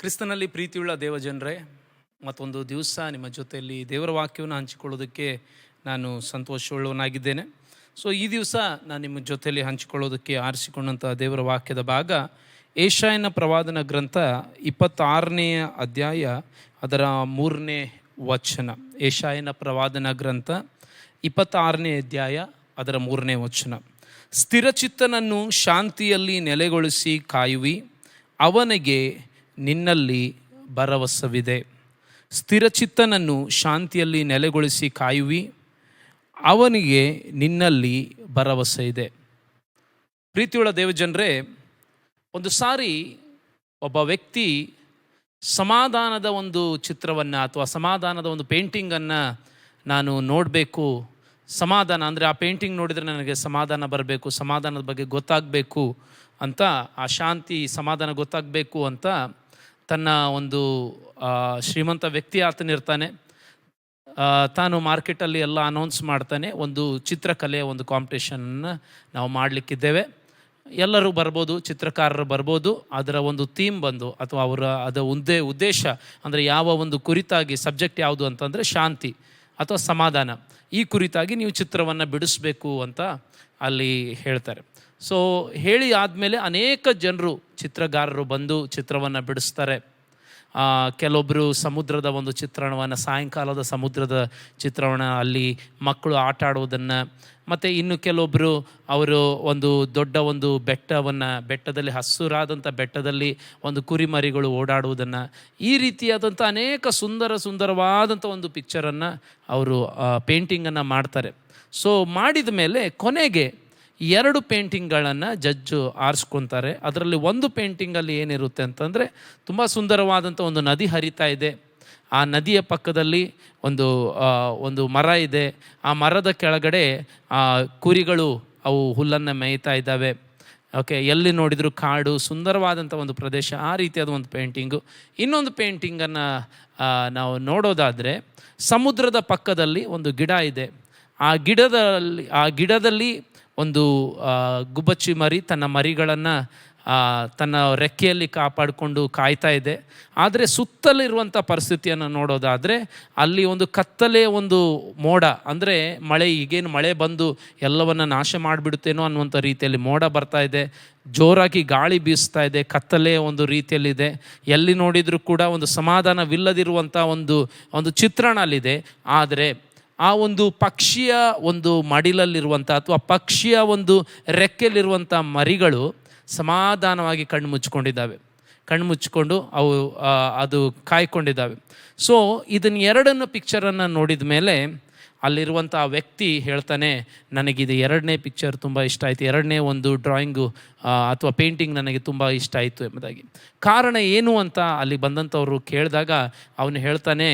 ಕ್ರಿಸ್ತನಲ್ಲಿ ಪ್ರೀತಿಯುಳ್ಳ ದೇವಜನರೇ, ಮತ್ತೊಂದು ದಿವಸ ನಿಮ್ಮ ಜೊತೆಯಲ್ಲಿ ದೇವರ ವಾಕ್ಯವನ್ನು ಹಂಚಿಕೊಳ್ಳೋದಕ್ಕೆ ನಾನು ಸಂತೋಷವುಳ್ಳವನಾಗಿದ್ದೇನೆ. ಸೊ ಈ ದಿವಸ ನಾನು ನಿಮ್ಮ ಜೊತೆಯಲ್ಲಿ ಹಂಚಿಕೊಳ್ಳೋದಕ್ಕೆ ಆರಿಸಿಕೊಂಡಂಥ ದೇವರ ವಾಕ್ಯದ ಭಾಗ ಏಷಾಯನ ಪ್ರವಾದನ ಗ್ರಂಥ ಇಪ್ಪತ್ತಾರನೆಯ ಅಧ್ಯಾಯ ಅದರ ಮೂರನೇ ವಚನ. ಏಷಾಯನ ಪ್ರವಾದನ ಗ್ರಂಥ ಇಪ್ಪತ್ತಾರನೇ ಅಧ್ಯಾಯ ಅದರ ಮೂರನೇ ವಚನ. ಸ್ಥಿರಚಿತ್ತನನ್ನು ಶಾಂತಿಯಲ್ಲಿ ನೆಲೆಗೊಳಿಸಿ ಕಾಯುವಿ, ಅವನಿಗೆ ನಿನ್ನಲ್ಲಿ ಭರವಸವಿದೆ. ಸ್ಥಿರಚಿತ್ತನನ್ನು ಶಾಂತಿಯಲ್ಲಿ ನೆಲೆಗೊಳಿಸಿ ಕಾಯುವಿ. ಅವನಿಗೆ ನಿನ್ನಲ್ಲಿ ಭರವಸೆ ಇದೆ. ಪ್ರೀತಿಯುಳ್ಳ ದೇವಜನರೇ, ಒಂದು ಸಾರಿ ಒಬ್ಬ ವ್ಯಕ್ತಿ ಸಮಾಧಾನದ ಒಂದು ಚಿತ್ರವನ್ನು ಅಥವಾ ಸಮಾಧಾನದ ಒಂದು ಪೇಂಟಿಂಗನ್ನು ನಾನು ನೋಡಬೇಕು. ಸಮಾಧಾನ ಅಂದರೆ ಆ ಪೇಂಟಿಂಗ್ ನೋಡಿದರೆ ನನಗೆ ಸಮಾಧಾನ ಬರಬೇಕು, ಸಮಾಧಾನದ ಬಗ್ಗೆ ಗೊತ್ತಾಗಬೇಕು ಅಂತ, ಆ ಶಾಂತಿ, ಸಮಾಧಾನ ಗೊತ್ತಾಗಬೇಕು ಅಂತ ತನ್ನ ಒಂದು ಶ್ರೀಮಂತ ವ್ಯಕ್ತಿ ಆತನಿರ್ತಾನೆ ತಾನು ಮಾರ್ಕೆಟಲ್ಲಿ ಎಲ್ಲ ಅನೌನ್ಸ್ ಮಾಡ್ತಾನೆ. ಒಂದು ಚಿತ್ರಕಲೆಯ ಒಂದು ಕಾಂಪಿಟೇಷನನ್ನು ನಾವು ಮಾಡಲಿಕ್ಕಿದ್ದೇವೆ. ಎಲ್ಲರೂ ಬರ್ಬೋದು, ಚಿತ್ರಕಾರರು ಬರ್ಬೋದು, ಅದರ ಒಂದು ಥೀಮ್ ಬಂದು ಅಥವಾ ಅವರ ಅದರ ಒಂದೇ ಉದ್ದೇಶ ಅಂದರೆ ಯಾವ ಒಂದು ಕುರಿತಾಗಿ ಸಬ್ಜೆಕ್ಟ್ ಯಾವುದು ಅಂತಂದರೆ ಶಾಂತಿ ಅಥವಾ ಸಮಾಧಾನ. ಈ ಕುರಿತಾಗಿ ನೀವು ಚಿತ್ರವನ್ನು ಬಿಡಿಸ್ಬೇಕು ಅಂತ ಅಲ್ಲಿ ಹೇಳ್ತಾರೆ. ಸೊ ಹೇಳಿ ಆದಮೇಲೆ ಅನೇಕ ಜನರು ಚಿತ್ರಗಾರರು ಬಂದು ಚಿತ್ರವನ್ನು ಬಿಡಿಸ್ತಾರೆ. ಕೆಲವೊಬ್ಬರು ಸಮುದ್ರದ ಒಂದು ಚಿತ್ರಣವನ್ನು, ಸಾಯಂಕಾಲದ ಸಮುದ್ರದ ಚಿತ್ರಣ ಅಲ್ಲಿ ಮಕ್ಕಳು ಆಟ ಆಡುವುದನ್ನು ಮತ್ತು ಇನ್ನು ಕೆಲವೊಬ್ಬರು ಅವರು ಒಂದು ದೊಡ್ಡ ಒಂದು ಬೆಟ್ಟವನ್ನು, ಬೆಟ್ಟದಲ್ಲಿ ಹಸುರಾದಂಥ ಬೆಟ್ಟದಲ್ಲಿ ಒಂದು ಕುರಿಮರಿಗಳು ಓಡಾಡುವುದನ್ನು, ಈ ರೀತಿಯಾದಂಥ ಅನೇಕ ಸುಂದರ ಸುಂದರವಾದಂಥ ಒಂದು ಪಿಕ್ಚರನ್ನು ಅವರು ಪೇಂಟಿಂಗನ್ನು ಮಾಡ್ತಾರೆ. ಸೊ ಮಾಡಿದ ಮೇಲೆ ಕೊನೆಗೆ ಎರಡು ಪೇಂಟಿಂಗ್ಗಳನ್ನು ಜಜ್ಜು ಆರಿಸ್ಕೊತಾರೆ. ಅದರಲ್ಲಿ ಒಂದು ಪೇಂಟಿಂಗಲ್ಲಿ ಏನಿರುತ್ತೆ ಅಂತಂದರೆ ತುಂಬ ಸುಂದರವಾದಂಥ ಒಂದು ನದಿ ಹರಿತಾ ಇದೆ. ಆ ನದಿಯ ಪಕ್ಕದಲ್ಲಿ ಒಂದು ಒಂದು ಮರ ಇದೆ. ಆ ಮರದ ಕೆಳಗಡೆ ಆ, ಕುರಿಗಳು ಅವು ಹುಲ್ಲನ್ನು ಮೇಯ್ತಾ ಇದ್ದಾವೆ. ಓಕೆ ಎಲ್ಲಿ ನೋಡಿದರೂ ಕಾಡು ಸುಂದರವಾದಂಥ ಒಂದು ಪ್ರದೇಶ ಆ ರೀತಿಯಾದ ಒಂದು ಪೇಂಟಿಂಗು. ಇನ್ನೊಂದು ಪೇಂಟಿಂಗನ್ನು ನಾವು ನೋಡೋದಾದರೆ ಸಮುದ್ರದ ಪಕ್ಕದಲ್ಲಿ ಒಂದು ಗಿಡ ಇದೆ. ಆ ಗಿಡದಲ್ಲಿ ಆ ಗಿಡದಲ್ಲಿ ಒಂದು ಗುಬ್ಬಚ್ಚಿ ಮರಿ ತನ್ನ ಮರಿಗಳನ್ನು ತನ್ನ ರೆಕ್ಕೆಯಲ್ಲಿ ಕಾಪಾಡಿಕೊಂಡು ಕಾಯ್ತಾ ಇದೆ. ಆದರೆ ಸುತ್ತಲಿರುವಂಥ ಪರಿಸ್ಥಿತಿಯನ್ನು ನೋಡೋದಾದರೆ ಅಲ್ಲಿ ಒಂದು ಕತ್ತಲೆ ಒಂದು ಮೋಡ, ಅಂದರೆ ಮಳೆ, ಈಗೇನು ಮಳೆ ಬಂದು ಎಲ್ಲವನ್ನು ನಾಶ ಮಾಡಿಬಿಡುತ್ತೇನೋ ಅನ್ನುವಂಥ ರೀತಿಯಲ್ಲಿ ಮೋಡ ಬರ್ತಾ ಇದೆ. ಜೋರಾಗಿ ಗಾಳಿ ಬೀಸ್ತಾ ಇದೆ, ಕತ್ತಲೆ ಒಂದು ರೀತಿಯಲ್ಲಿದೆ. ಎಲ್ಲಿ ನೋಡಿದರೂ ಕೂಡ ಒಂದು ಸಮಾಧಾನವಿಲ್ಲದಿರುವಂಥ ಒಂದು ಒಂದು ಚಿತ್ರಣ ಅಲ್ಲಿದೆ. ಆದರೆ ಆ ಒಂದು ಪಕ್ಷಿಯ ಒಂದು ಮಡಿಲಲ್ಲಿರುವಂಥ ಅಥವಾ ಪಕ್ಷಿಯ ಒಂದು ರೆಕ್ಕೆಯಲ್ಲಿರುವಂಥ ಮರಿಗಳು ಸಮಾಧಾನವಾಗಿ ಕಣ್ಣು ಮುಚ್ಕೊಂಡಿದ್ದಾವೆ ಕಣ್ಣು ಮುಚ್ಕೊಂಡು ಅವು ಅದು ಕಾಯ್ಕೊಂಡಿದ್ದಾವೆ. ಸೊ ಇದನ್ನ ಎರಡನ್ನು ಪಿಕ್ಚರನ್ನು ನೋಡಿದ ಮೇಲೆ ಅಲ್ಲಿರುವಂಥ ವ್ಯಕ್ತಿ ಹೇಳ್ತಾನೆ, ನನಗಿದು ಎರಡನೇ ಪಿಕ್ಚರ್ ತುಂಬ ಇಷ್ಟ ಆಯಿತು. ಎರಡನೇ ಒಂದು ಡ್ರಾಯಿಂಗು ಅಥವಾ ಪೇಂಟಿಂಗ್ ನನಗೆ ತುಂಬ ಇಷ್ಟ ಆಯಿತು ಎಂಬುದಾಗಿ. ಕಾರಣ ಏನು ಅಂತ ಅಲ್ಲಿ ಬಂದಂಥವರು ಕೇಳಿದಾಗ ಅವನು ಹೇಳ್ತಾನೆ,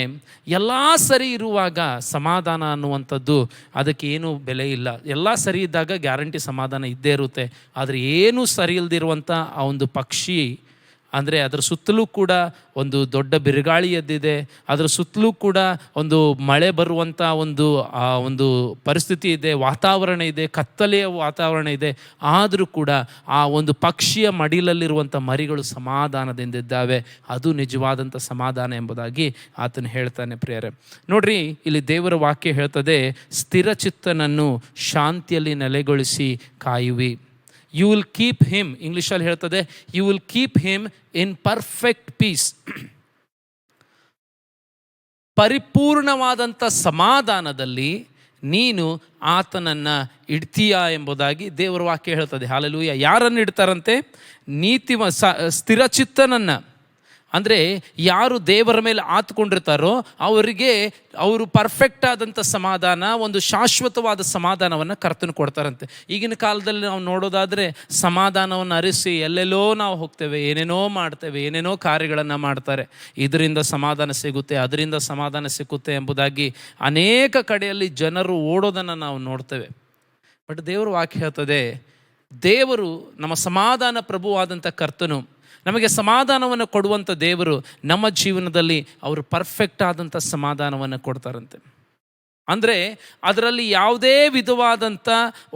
ಎಲ್ಲ ಸರಿ ಇರುವಾಗ ಸಮಾಧಾನ ಅನ್ನುವಂಥದ್ದು ಅದಕ್ಕೆ ಏನೂ ಬೆಲೆ ಇಲ್ಲ. ಎಲ್ಲ ಸರಿ ಇದ್ದಾಗ ಗ್ಯಾರಂಟಿ ಸಮಾಧಾನ ಇದ್ದೇ ಇರುತ್ತೆ. ಆದರೆ ಏನೂ ಸರಿ ಇಲ್ದಿರುವಂಥ ಆ ಒಂದು ಪಕ್ಷಿ ಅಂದರೆ ಅದರ ಸುತ್ತಲೂ ಕೂಡ ಒಂದು ದೊಡ್ಡ ಬಿರುಗಾಳಿ ಎದ್ದಿದೆ ಅದರ ಸುತ್ತಲೂ ಕೂಡ ಒಂದು ಮಳೆ ಬರುವಂಥ ಒಂದು, ಆ, ಒಂದು ಪರಿಸ್ಥಿತಿ ಇದೆ, ವಾತಾವರಣ ಇದೆ, ಕತ್ತಲೆಯ ವಾತಾವರಣ ಇದೆ. ಆದರೂ ಕೂಡ ಆ ಒಂದು ಪಕ್ಷಿಯ ಮಡಿಲಲ್ಲಿರುವಂಥ ಮರಿಗಳು ಸಮಾಧಾನದಿಂದಿದ್ದಾವೆ ಅದು ನಿಜವಾದಂಥ ಸಮಾಧಾನ ಎಂಬುದಾಗಿ ಆತನು ಹೇಳ್ತಾನೆ ಪ್ರಿಯರೇ. ನೋಡ್ರಿ, ಇಲ್ಲಿ ದೇವರ ವಾಕ್ಯ ಹೇಳ್ತದೆ ಸ್ಥಿರಚಿತ್ತನನ್ನು ಶಾಂತಿಯಲ್ಲಿ ನೆಲೆಗೊಳಿಸಿ ಕಾಯುವಿ. ಯು ವಿಲ್ ಕೀಪ್ ಹಿಮ್ ಇಂಗ್ಲೀಷಲ್ಲಿ ಹೇಳ್ತದೆ you will keep him in perfect peace ಪರಿಪೂರ್ಣವಾದಂಥ ಸಮಾಧಾನದಲ್ಲಿ ನೀನು ಆತನನ್ನು ಇಡ್ತೀಯಾ ಎಂಬುದಾಗಿ ದೇವರ ವಾಕ್ಯ ಹೇಳ್ತದೆ. ಹಾಲೆಲೂಯ ಯಾರನ್ನು ಇಡ್ತಾರಂತೆ? ನೀತಿ ಸ್ಥಿರಚಿತ್ತನನ್ನು. ಅಂದರೆ ಯಾರು ದೇವರ ಮೇಲೆ ಆತ್ಕೊಂಡಿರ್ತಾರೋ ಅವರಿಗೆ ಅವರು ಪರ್ಫೆಕ್ಟ್ ಆದಂಥ ಸಮಾಧಾನ, ಒಂದು ಶಾಶ್ವತವಾದ ಸಮಾಧಾನವನ್ನು ಕರ್ತನು ಕೊಡ್ತಾರಂತೆ. ಈಗಿನ ಕಾಲದಲ್ಲಿ ನಾವು ನೋಡೋದಾದರೆ ಸಮಾಧಾನವನ್ನು ಅರಿಸಿ ಎಲ್ಲೆಲ್ಲೋ ನಾವು ಹೋಗ್ತೇವೆ, ಏನೇನೋ ಮಾಡ್ತೇವೆ, ಏನೇನೋ ಕಾರ್ಯಗಳನ್ನು ಮಾಡ್ತಾರೆ. ಇದರಿಂದ ಸಮಾಧಾನ ಸಿಗುತ್ತೆ, ಅದರಿಂದ ಸಮಾಧಾನ ಸಿಗುತ್ತೆ ಎಂಬುದಾಗಿ ಅನೇಕ ಕಡೆಯಲ್ಲಿ ಜನರು ಓಡೋದನ್ನು ನಾವು ನೋಡ್ತೇವೆ. ಬಟ್ ದೇವರು ವಾಕ್ಯ ಹೇಳ್ತದೆ, ದೇವರು ನಮ್ಮ ಸಮಾಧಾನ ಪ್ರಭುವಾದಂಥ ಕರ್ತನು ನಮಗೆ ಸಮಾಧಾನವನ್ನು ಕೊಡುವಂಥ ದೇವರು ನಮ್ಮ ಜೀವನದಲ್ಲಿ ಅವರು ಪರ್ಫೆಕ್ಟ್ ಆದಂಥ ಸಮಾಧಾನವನ್ನು ಕೊಡ್ತಾರಂತೆ. ಅಂದರೆ ಅದರಲ್ಲಿ ಯಾವುದೇ ವಿಧವಾದಂಥ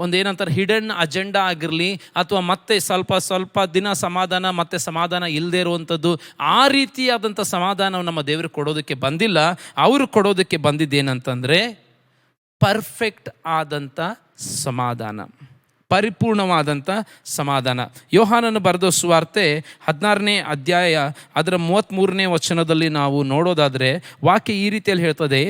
ಒಂದು ಏನಂತಾರೆ ಹಿಡನ್ ಅಜೆಂಡಾ ಆಗಿರಲಿ ಅಥವಾ ಮತ್ತೆ ಸ್ವಲ್ಪ ಸ್ವಲ್ಪ ದಿನ ಸಮಾಧಾನ, ಮತ್ತೆ ಸಮಾಧಾನ ಇಲ್ಲದೆ ಇರುವಂಥದ್ದು ಆ ರೀತಿಯಾದಂಥ ಸಮಾಧಾನ ನಮ್ಮ ದೇವರು ಕೊಡೋದಕ್ಕೆ ಬಂದಿಲ್ಲ. ಅವರು ಕೊಡೋದಕ್ಕೆ ಬಂದಿದ್ದೇನಂತಂದರೆ ಪರ್ಫೆಕ್ಟ್ ಆದಂಥ ಸಮಾಧಾನ. ಪರಿಪೂರ್ಣವಾದಂಥ ಸಮಾಧಾನ. ಯೋಹಾನನ್ನು ಬರೆದ ಸುವಾರ್ತೆ ಹದಿನಾರನೇ ಅಧ್ಯಾಯ ಅದರ ಮೂವತ್ತ್ಮೂರನೇ ವಚನದಲ್ಲಿ ನಾವು ನೋಡೋದಾದರೆ ವಾಕ್ಯ ಈ ರೀತಿಯಲ್ಲಿ ಹೇಳ್ತದೆ,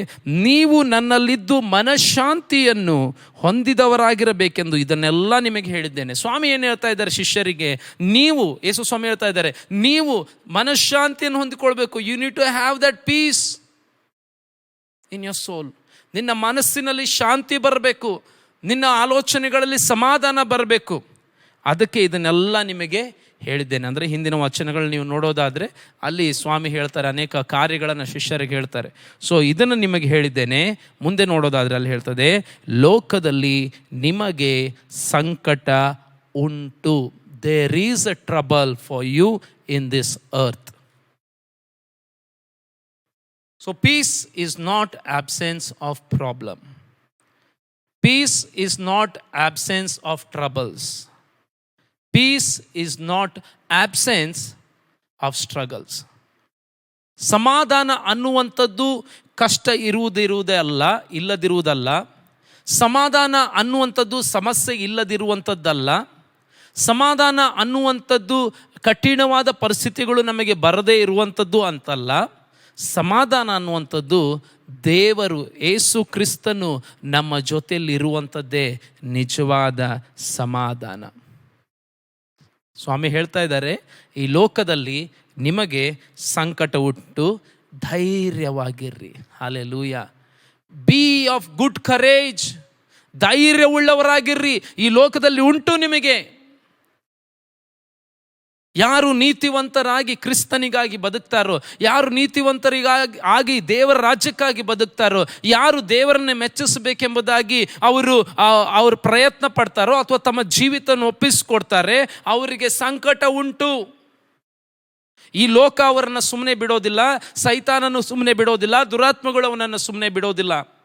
ನೀವು ನನ್ನಲ್ಲಿದ್ದು ಮನಃಶಾಂತಿಯನ್ನು ಹೊಂದಿದವರಾಗಿರಬೇಕೆಂದು ಇದನ್ನೆಲ್ಲ ನಿಮಗೆ ಹೇಳಿದ್ದೇನೆ. ಸ್ವಾಮಿ ಏನು ಹೇಳ್ತಾ ಇದ್ದಾರೆ ಶಿಷ್ಯರಿಗೆ? ನೀವು, ಯೇಸು ಸ್ವಾಮಿ ಹೇಳ್ತಾ ಇದ್ದಾರೆ, ನೀವು ಮನಃಶಾಂತಿಯನ್ನು ಹೊಂದಿಕೊಳ್ಬೇಕು. You need to have that peace in your soul ನಿನ್ನ ಮನಸ್ಸಿನಲ್ಲಿ ಶಾಂತಿ ಬರಬೇಕು. ನಿನ್ನ ಆಲೋಚನೆಗಳಲ್ಲಿ ಸಮಾಧಾನ ಬರಬೇಕು. ಅದಕ್ಕೆ ಇದನ್ನೆಲ್ಲ ನಿಮಗೆ ಹೇಳಿದ್ದೇನೆ. ಅಂದರೆ ಹಿಂದಿನ ವಚನಗಳು ನೀವು ನೋಡೋದಾದರೆ ಅಲ್ಲಿ ಸ್ವಾಮಿ ಹೇಳ್ತಾರೆ, ಅನೇಕ ಕಾರ್ಯಗಳನ್ನು ಶಿಷ್ಯರಿಗೆ ಹೇಳ್ತಾರೆ. ಸೊ ಇದನ್ನು ನಿಮಗೆ ಹೇಳಿದ್ದೇನೆ. ಮುಂದೆ ನೋಡೋದಾದರೆ ಅಲ್ಲಿ ಹೇಳ್ತದೆ, ಲೋಕದಲ್ಲಿ ನಿಮಗೆ ಸಂಕಟ ಉಂಟು. There is a trouble for you in this earth so peace is not absence of problem. Peace is not absence of troubles. Peace is not absence of struggles. ಸಮಾಧಾನ ಅನ್ನುವಂಥದ್ದು ಕಷ್ಟ ಇರುವುದಿರುವುದೇ ಅಲ್ಲ, ಇಲ್ಲದಿರುವುದಲ್ಲ ಸಮಾಧಾನ ಅನ್ನುವಂಥದ್ದು ಸಮಸ್ಯೆ ಇಲ್ಲದಿರುವಂಥದ್ದಲ್ಲ ಸಮಾಧಾನ ಅನ್ನುವಂಥದ್ದು ಕಠಿಣವಾದ ಪರಿಸ್ಥಿತಿಗಳು ನಮಗೆ ಬರದೇ ಇರುವಂಥದ್ದು ಅಂತಲ್ಲ ಸಮಾಧಾನ ಅನ್ನುವಂಥದ್ದು ದೇವರು ಏಸು ಕ್ರಿಸ್ತನು ನಮ್ಮ ಜೊತೆಯಲ್ಲಿರುವಂಥದ್ದೇ ನಿಜವಾದ ಸಮಾಧಾನ. ಸ್ವಾಮಿ ಹೇಳ್ತಾ ಇದ್ದಾರೆ, ಈ ಲೋಕದಲ್ಲಿ ನಿಮಗೆ ಸಂಕಟ ಉಂಟು, ಧೈರ್ಯವಾಗಿರ್ರಿ. Hallelujah be of good courage ಧೈರ್ಯವುಳ್ಳವರಾಗಿರ್ರಿ. ಈ ಲೋಕದಲ್ಲಿ ಉಂಟು ನಿಮಗೆ. ಯಾರು ನೀತಿವಂತರಾಗಿ ಕ್ರಿಸ್ತನಿಗಾಗಿ ಬದುಕ್ತಾರೋ, ಯಾರು ನೀತಿವಂತರಿಗಾಗಿ ಆಗಿ ದೇವರ ರಾಜ್ಯಕ್ಕಾಗಿ ಬದುಕ್ತಾರೋ, ಯಾರು ದೇವರನ್ನೇ ಮೆಚ್ಚಿಸಬೇಕೆಂಬುದಾಗಿ ಅವರು ಅವರು ಪ್ರಯತ್ನ ಪಡ್ತಾರೋ ಅಥವಾ ತಮ್ಮ ಜೀವಿತವನ್ನು ಒಪ್ಪಿಸಿಕೊಡ್ತಾರೆ, ಅವರಿಗೆ ಸಂಕಟ ಉಂಟು. ಈ ಲೋಕ ಅವರನ್ನು ಸುಮ್ಮನೆ ಬಿಡೋದಿಲ್ಲ ಸೈತಾನನ್ನು ಸುಮ್ಮನೆ ಬಿಡೋದಿಲ್ಲ, ದುರಾತ್ಮಗಳು ಅವನನ್ನು ಸುಮ್ಮನೆ ಬಿಡೋದಿಲ್ಲ.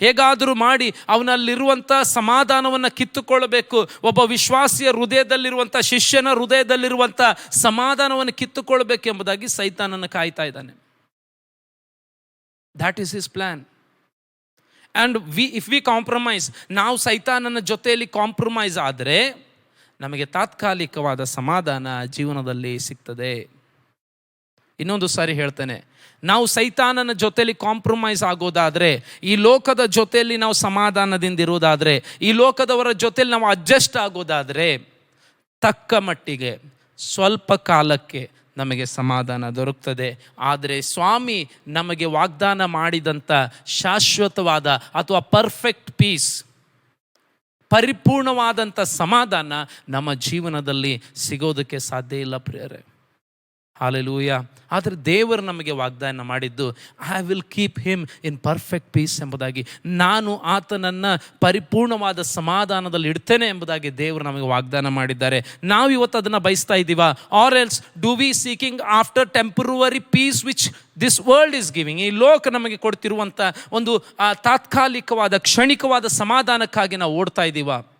ಹೇಗಾದರೂ ಮಾಡಿ ಅವನಲ್ಲಿರುವಂಥ ಸಮಾಧಾನವನ್ನು ಕಿತ್ತುಕೊಳ್ಳಬೇಕು. ಒಬ್ಬ ವಿಶ್ವಾಸಿಯ ಹೃದಯದಲ್ಲಿರುವಂಥ, ಶಿಷ್ಯನ ಹೃದಯದಲ್ಲಿರುವಂಥ ಸಮಾಧಾನವನ್ನು ಕಿತ್ತುಕೊಳ್ಬೇಕೆಂಬುದಾಗಿ ಸೈತಾನನ್ನು ಕಾಯ್ತಾ ಇದ್ದಾನೆ. That is his plan and we if we compromise ನಾವು ಸೈತಾನನ ಜೊತೆಯಲ್ಲಿ ಕಾಂಪ್ರಮೈಸ್ ಆದರೆ ನಮಗೆ ತಾತ್ಕಾಲಿಕವಾದ ಸಮಾಧಾನ ಜೀವನದಲ್ಲಿ ಸಿಗ್ತದೆ. ಇನ್ನೊಂದು ಸಾರಿ ಹೇಳ್ತೇನೆ. ನಾವು ಸೈತಾನನ ಜೊತೆಯಲ್ಲಿ ಕಾಂಪ್ರಮೈಸ್ ಆಗೋದಾದರೆ, ಈ ಲೋಕದ ಜೊತೆಯಲ್ಲಿ ನಾವು ಸಮಾಧಾನದಿಂದ ಇರೋದಾದರೆ, ಈ ಲೋಕದವರ ಜೊತೆಯಲ್ಲಿ ನಾವು ಅಡ್ಜಸ್ಟ್ ಆಗೋದಾದರೆ, ತಕ್ಕ ಮಟ್ಟಿಗೆ ಸ್ವಲ್ಪ ಕಾಲಕ್ಕೆ ನಮಗೆ ಸಮಾಧಾನ ದೊರಕ್ತದೆ. ಆದರೆ ಸ್ವಾಮಿ ನಮಗೆ ವಾಗ್ದಾನ ಮಾಡಿದಂಥ ಶಾಶ್ವತವಾದ ಅಥವಾ ಪರ್ಫೆಕ್ಟ್ ಪೀಸ್ ಪರಿಪೂರ್ಣವಾದಂಥ ಸಮಾಧಾನ ನಮ್ಮ ಜೀವನದಲ್ಲಿ ಸಿಗೋದಕ್ಕೆ ಸಾಧ್ಯ ಇಲ್ಲ ಪ್ರಿಯರೇ. ಹಾಲೆಲೂಯ. ಆದರೆ ದೇವರು ನಮಗೆ ವಾಗ್ದಾನ ಮಾಡಿದ್ದು I will keep him in perfect peace ಎಂಬುದಾಗಿ. ನಾನು ಆತನನ್ನು ಪರಿಪೂರ್ಣವಾದ ಸಮಾಧಾನದಲ್ಲಿ ಇಡ್ತೇನೆ ಎಂಬುದಾಗಿ ದೇವರು ನಮಗೆ ವಾಗ್ದಾನ ಮಾಡಿದ್ದಾರೆ. ನಾವು ಇವತ್ತು ಅದನ್ನು ಬಯಸ್ತಾ ಇದ್ದೀವ? Or else do we seeking after temporary peace which this world is giving ಈ ಲೋಕ ನಮಗೆ ಕೊಡ್ತಿರುವಂಥ ಒಂದು ತಾತ್ಕಾಲಿಕವಾದ, ಕ್ಷಣಿಕವಾದ ಸಮಾಧಾನಕ್ಕಾಗಿ ನಾವು ಓಡ್ತಾ ಇದ್ದೀವಾ?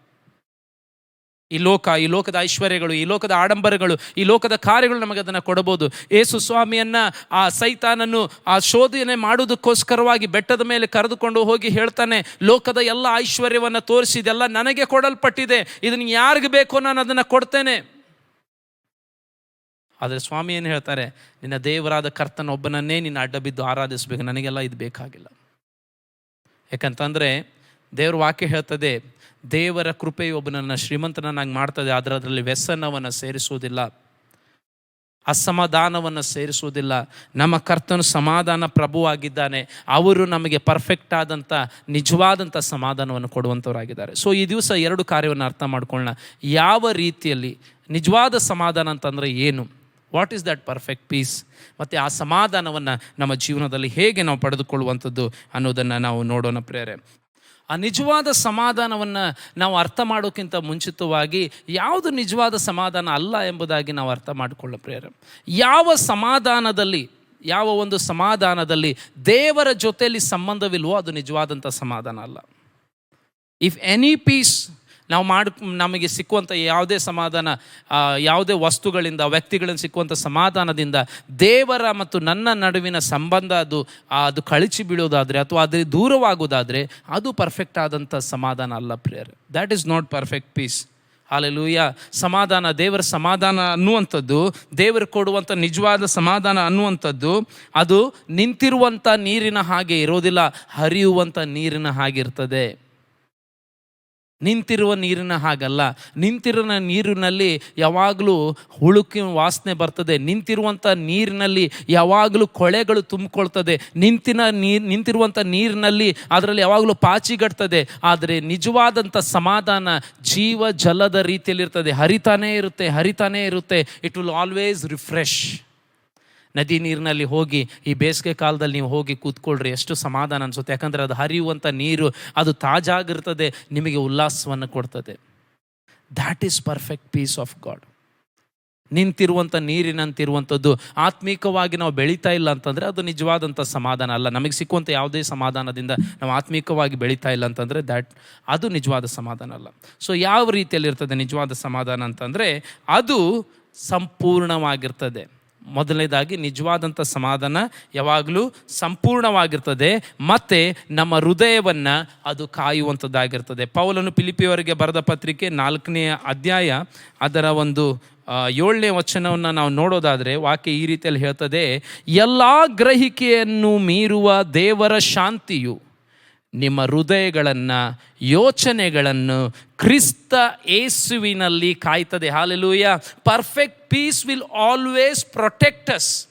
ಈ ಲೋಕ, ಈ ಲೋಕದ ಐಶ್ವರ್ಯಗಳು, ಈ ಲೋಕದ ಆಡಂಬರಗಳು, ಈ ಲೋಕದ ಕಾರ್ಯಗಳು ನಮಗೆ ಅದನ್ನು ಕೊಡಬಹುದು. ಏಸು ಸ್ವಾಮಿಯನ್ನ, ಆ ಸೈತಾನನ್ನು, ಆ ಶೋಧನೆ ಮಾಡುವುದಕ್ಕೋಸ್ಕರವಾಗಿ ಬೆಟ್ಟದ ಮೇಲೆ ಕರೆದುಕೊಂಡು ಹೋಗಿ ಹೇಳ್ತಾನೆ, ಲೋಕದ ಎಲ್ಲ ಐಶ್ವರ್ಯವನ್ನು ತೋರಿಸಿದೆಲ್ಲ ನನಗೆ ಕೊಡಲ್ಪಟ್ಟಿದೆ ಇದನ್ನು ಯಾರಿಗೆ ಬೇಕೋ ನಾನು ಅದನ್ನು ಕೊಡ್ತೇನೆ. ಆದರೆ ಸ್ವಾಮಿ ಏನು ಹೇಳ್ತಾರೆ, ನಿನ್ನ ದೇವರಾದ ಕರ್ತನ ಒಬ್ಬನನ್ನೇ ನಿನ್ನ ಅಡ್ಡ ಬಿದ್ದು ಆರಾಧಿಸಬೇಕು, ನನಗೆಲ್ಲ ಇದು ಬೇಕಾಗಿಲ್ಲ. ಯಾಕಂತಂದರೆ ದೇವ್ರ ವಾಕ್ಯ ಹೇಳ್ತದೆ, ದೇವರ ಕೃಪೆಯು ಒಬ್ಬನನ್ನು ಶ್ರೀಮಂತನನ್ನಾಗಿ ಮಾಡ್ತದೆ ಆದರೆ ಅದರಲ್ಲಿ ವ್ಯಸನವನ್ನು ಸೇರಿಸುವುದಿಲ್ಲ, ಅಸಮಾಧಾನವನ್ನು ಸೇರಿಸುವುದಿಲ್ಲ. ನಮ್ಮ ಕರ್ತನು ಸಮಾಧಾನ ಪ್ರಭುವಾಗಿದ್ದಾನೆ, ಅವರು ನಮಗೆ ಪರ್ಫೆಕ್ಟ್ ಆದಂಥ ನಿಜವಾದಂಥ ಸಮಾಧಾನವನ್ನು ಕೊಡುವಂಥವರಾಗಿದ್ದಾರೆ ಸೊ ಈ ದಿವಸ ಎರಡು ಕಾರ್ಯವನ್ನು ಅರ್ಥ ಮಾಡ್ಕೊಳ್ಳೋಣ. ಯಾವ ರೀತಿಯಲ್ಲಿ, ನಿಜವಾದ ಸಮಾಧಾನ ಅಂತಂದರೆ ಏನು? What is that perfect peace ಮತ್ತು ಆ ಸಮಾಧಾನವನ್ನು ನಮ್ಮ ಜೀವನದಲ್ಲಿ ಹೇಗೆ ನಾವು ಪಡೆದುಕೊಳ್ಳುವಂಥದ್ದು ಅನ್ನೋದನ್ನು ನಾವು ನೋಡೋಣ ಪ್ರೇರೆ ಆ ನಿಜವಾದ ಸಮಾಧಾನವನ್ನು ನಾವು ಅರ್ಥ ಮಾಡೋಕ್ಕಿಂತ ಮುಂಚಿತವಾಗಿ ಯಾವುದು ನಿಜವಾದ ಸಮಾಧಾನ ಅಲ್ಲ ಎಂಬುದಾಗಿ ನಾವು ಅರ್ಥ ಮಾಡಿಕೊಳ್ಳೋ ಪ್ರೇರ ಯಾವ ಸಮಾಧಾನದಲ್ಲಿ, ಯಾವ ಒಂದು ಸಮಾಧಾನದಲ್ಲಿ ದೇವರ ಜೊತೆಯಲ್ಲಿ ಸಂಬಂಧವಿಲ್ವೋ ಅದು ನಿಜವಾದಂಥ ಸಮಾಧಾನ ಅಲ್ಲ. ಇಫ್ ಎನಿ ಪೀಸ್ ನಾವು ಮಾಡಿ, ನಮಗೆ ಸಿಕ್ಕುವಂಥ ಯಾವುದೇ ಸಮಾಧಾನ ಯಾವುದೇ ವಸ್ತುಗಳಿಂದ, ವ್ಯಕ್ತಿಗಳಿಂದ ಸಿಕ್ಕುವಂಥ ಸಮಾಧಾನದಿಂದ ದೇವರ ಮತ್ತು ನನ್ನ ನಡುವಿನ ಸಂಬಂಧ ಅದು ಅದು ಕಳಚಿ ಬೀಳೋದಾದರೆ ಅಥವಾ ಅದ್ರ ದೂರವಾಗೋದಾದರೆ ಅದು ಪರ್ಫೆಕ್ಟ್ ಆದಂಥ ಸಮಾಧಾನ ಅಲ್ಲ prayer. That is not perfect peace alleluia ಸಮಾಧಾನ, ದೇವರ ಸಮಾಧಾನ ಅನ್ನುವಂಥದ್ದು, ದೇವರು ಕೊಡುವಂಥ ನಿಜವಾದ ಸಮಾಧಾನ ಅನ್ನುವಂಥದ್ದು, ಅದು ನಿಂತಿರುವಂಥ ನೀರಿನ ಹಾಗೆ ಇರೋದಿಲ್ಲ, ಹರಿಯುವಂಥ ನೀರಿನ ಹಾಗಿರ್ತದೆ ನಿಂತಿರುವ ನೀರಿನ ಹಾಗಲ್ಲ. ನಿಂತಿರುವ ನೀರಿನಲ್ಲಿ ಯಾವಾಗಲೂ ಹುಳುಕಿನ ವಾಸನೆ ಬರ್ತದೆ. ನಿಂತಿರುವಂಥ ನೀರಿನಲ್ಲಿ ಯಾವಾಗಲೂ ಕೊಳೆಗಳು ತುಂಬಿಕೊಳ್ತದೆ. ನಿಂತಿನ ನೀರು ನಿಂತಿರುವಂಥ ನೀರಿನಲ್ಲಿ ಅದರಲ್ಲಿ ಯಾವಾಗಲೂ ಪಾಚಿಗಟ್ತದೆ ಆದರೆ ನಿಜವಾದಂಥ ಸಮಾಧಾನ ಜೀವ ಜಲದ ರೀತಿಯಲ್ಲಿರ್ತದೆ. ಹರಿತಾನೇ ಇರುತ್ತೆ ಹರಿತಾನೇ ಇರುತ್ತೆ. ಇಟ್ ವಿಲ್ ಆಲ್ವೇಸ್ ರಿಫ್ರೆಶ್ ನದಿ ನೀರಿನಲ್ಲಿ ಹೋಗಿ, ಈ ಬೇಸಿಗೆ ಕಾಲದಲ್ಲಿ ನೀವು ಹೋಗಿ ಕೂತ್ಕೊಳ್ರಿ, ಎಷ್ಟು ಸಮಾಧಾನ ಅನಿಸುತ್ತೆ. ಯಾಕಂದರೆ ಅದು ಹರಿಯುವಂಥ ನೀರು, ಅದು ತಾಜಾಗಿರ್ತದೆ, ನಿಮಗೆ ಉಲ್ಲಾಸವನ್ನು ಕೊಡ್ತದೆ. That is perfect peace of God ನಿಂತಿರುವಂಥ ನೀರಿನಂತಿರುವಂಥದ್ದು ಆತ್ಮೀಕವಾಗಿ ನಾವು ಬೆಳೀತಾ ಇಲ್ಲ ಅಂತಂದರೆ ಅದು ನಿಜವಾದಂಥ ಸಮಾಧಾನ ಅಲ್ಲ. ನಮಗೆ ಸಿಕ್ಕುವಂಥ ಯಾವುದೇ ಸಮಾಧಾನದಿಂದ ನಾವು ಆತ್ಮೀಕವಾಗಿ ಬೆಳೀತಾ ಇಲ್ಲ ಅಂತಂದರೆ ದ್ಯಾಟ್ ಅದು ನಿಜವಾದ ಸಮಾಧಾನ ಅಲ್ಲ. ಸೊ ಯಾವ ರೀತಿಯಲ್ಲಿರ್ತದೆ ನಿಜವಾದ ಸಮಾಧಾನ ಅಂತಂದರೆ, ಅದು ಸಂಪೂರ್ಣವಾಗಿರ್ತದೆ. ಮೊದಲನೇದಾಗಿ ನಿಜವಾದಂಥ ಸಮಾಧಾನ ಯಾವಾಗಲೂ ಸಂಪೂರ್ಣವಾಗಿರ್ತದೆ. ಮತ್ತು ನಮ್ಮ ಹೃದಯವನ್ನು ಅದು ಕಾಯುವಂಥದ್ದಾಗಿರ್ತದೆ. ಪೌಲನು ಪಿಲಿಪಿಯವರಿಗೆ ಬರೆದ ಪತ್ರಿಕೆ ನಾಲ್ಕನೆಯ ಅಧ್ಯಾಯ, ಅದರ ಒಂದು ಏಳನೇ ವಚನವನ್ನು ನಾವು ನೋಡೋದಾದರೆ ವಾಕ್ಯ ಈ ರೀತಿಯಲ್ಲಿ ಹೇಳ್ತದೆ, ಎಲ್ಲ ಗ್ರಹಿಕೆಯನ್ನು ಮೀರುವ ದೇವರ ಶಾಂತಿಯು ನಿಮ್ಮ ಹೃದಯಗಳನ್ನು, ಯೋಚನೆಗಳನ್ನು ಕ್ರಿಸ್ತ ಏಸುವಿನಲ್ಲಿ ಕಾಯ್ತದೆ. Hallelujah perfect peace will always protect us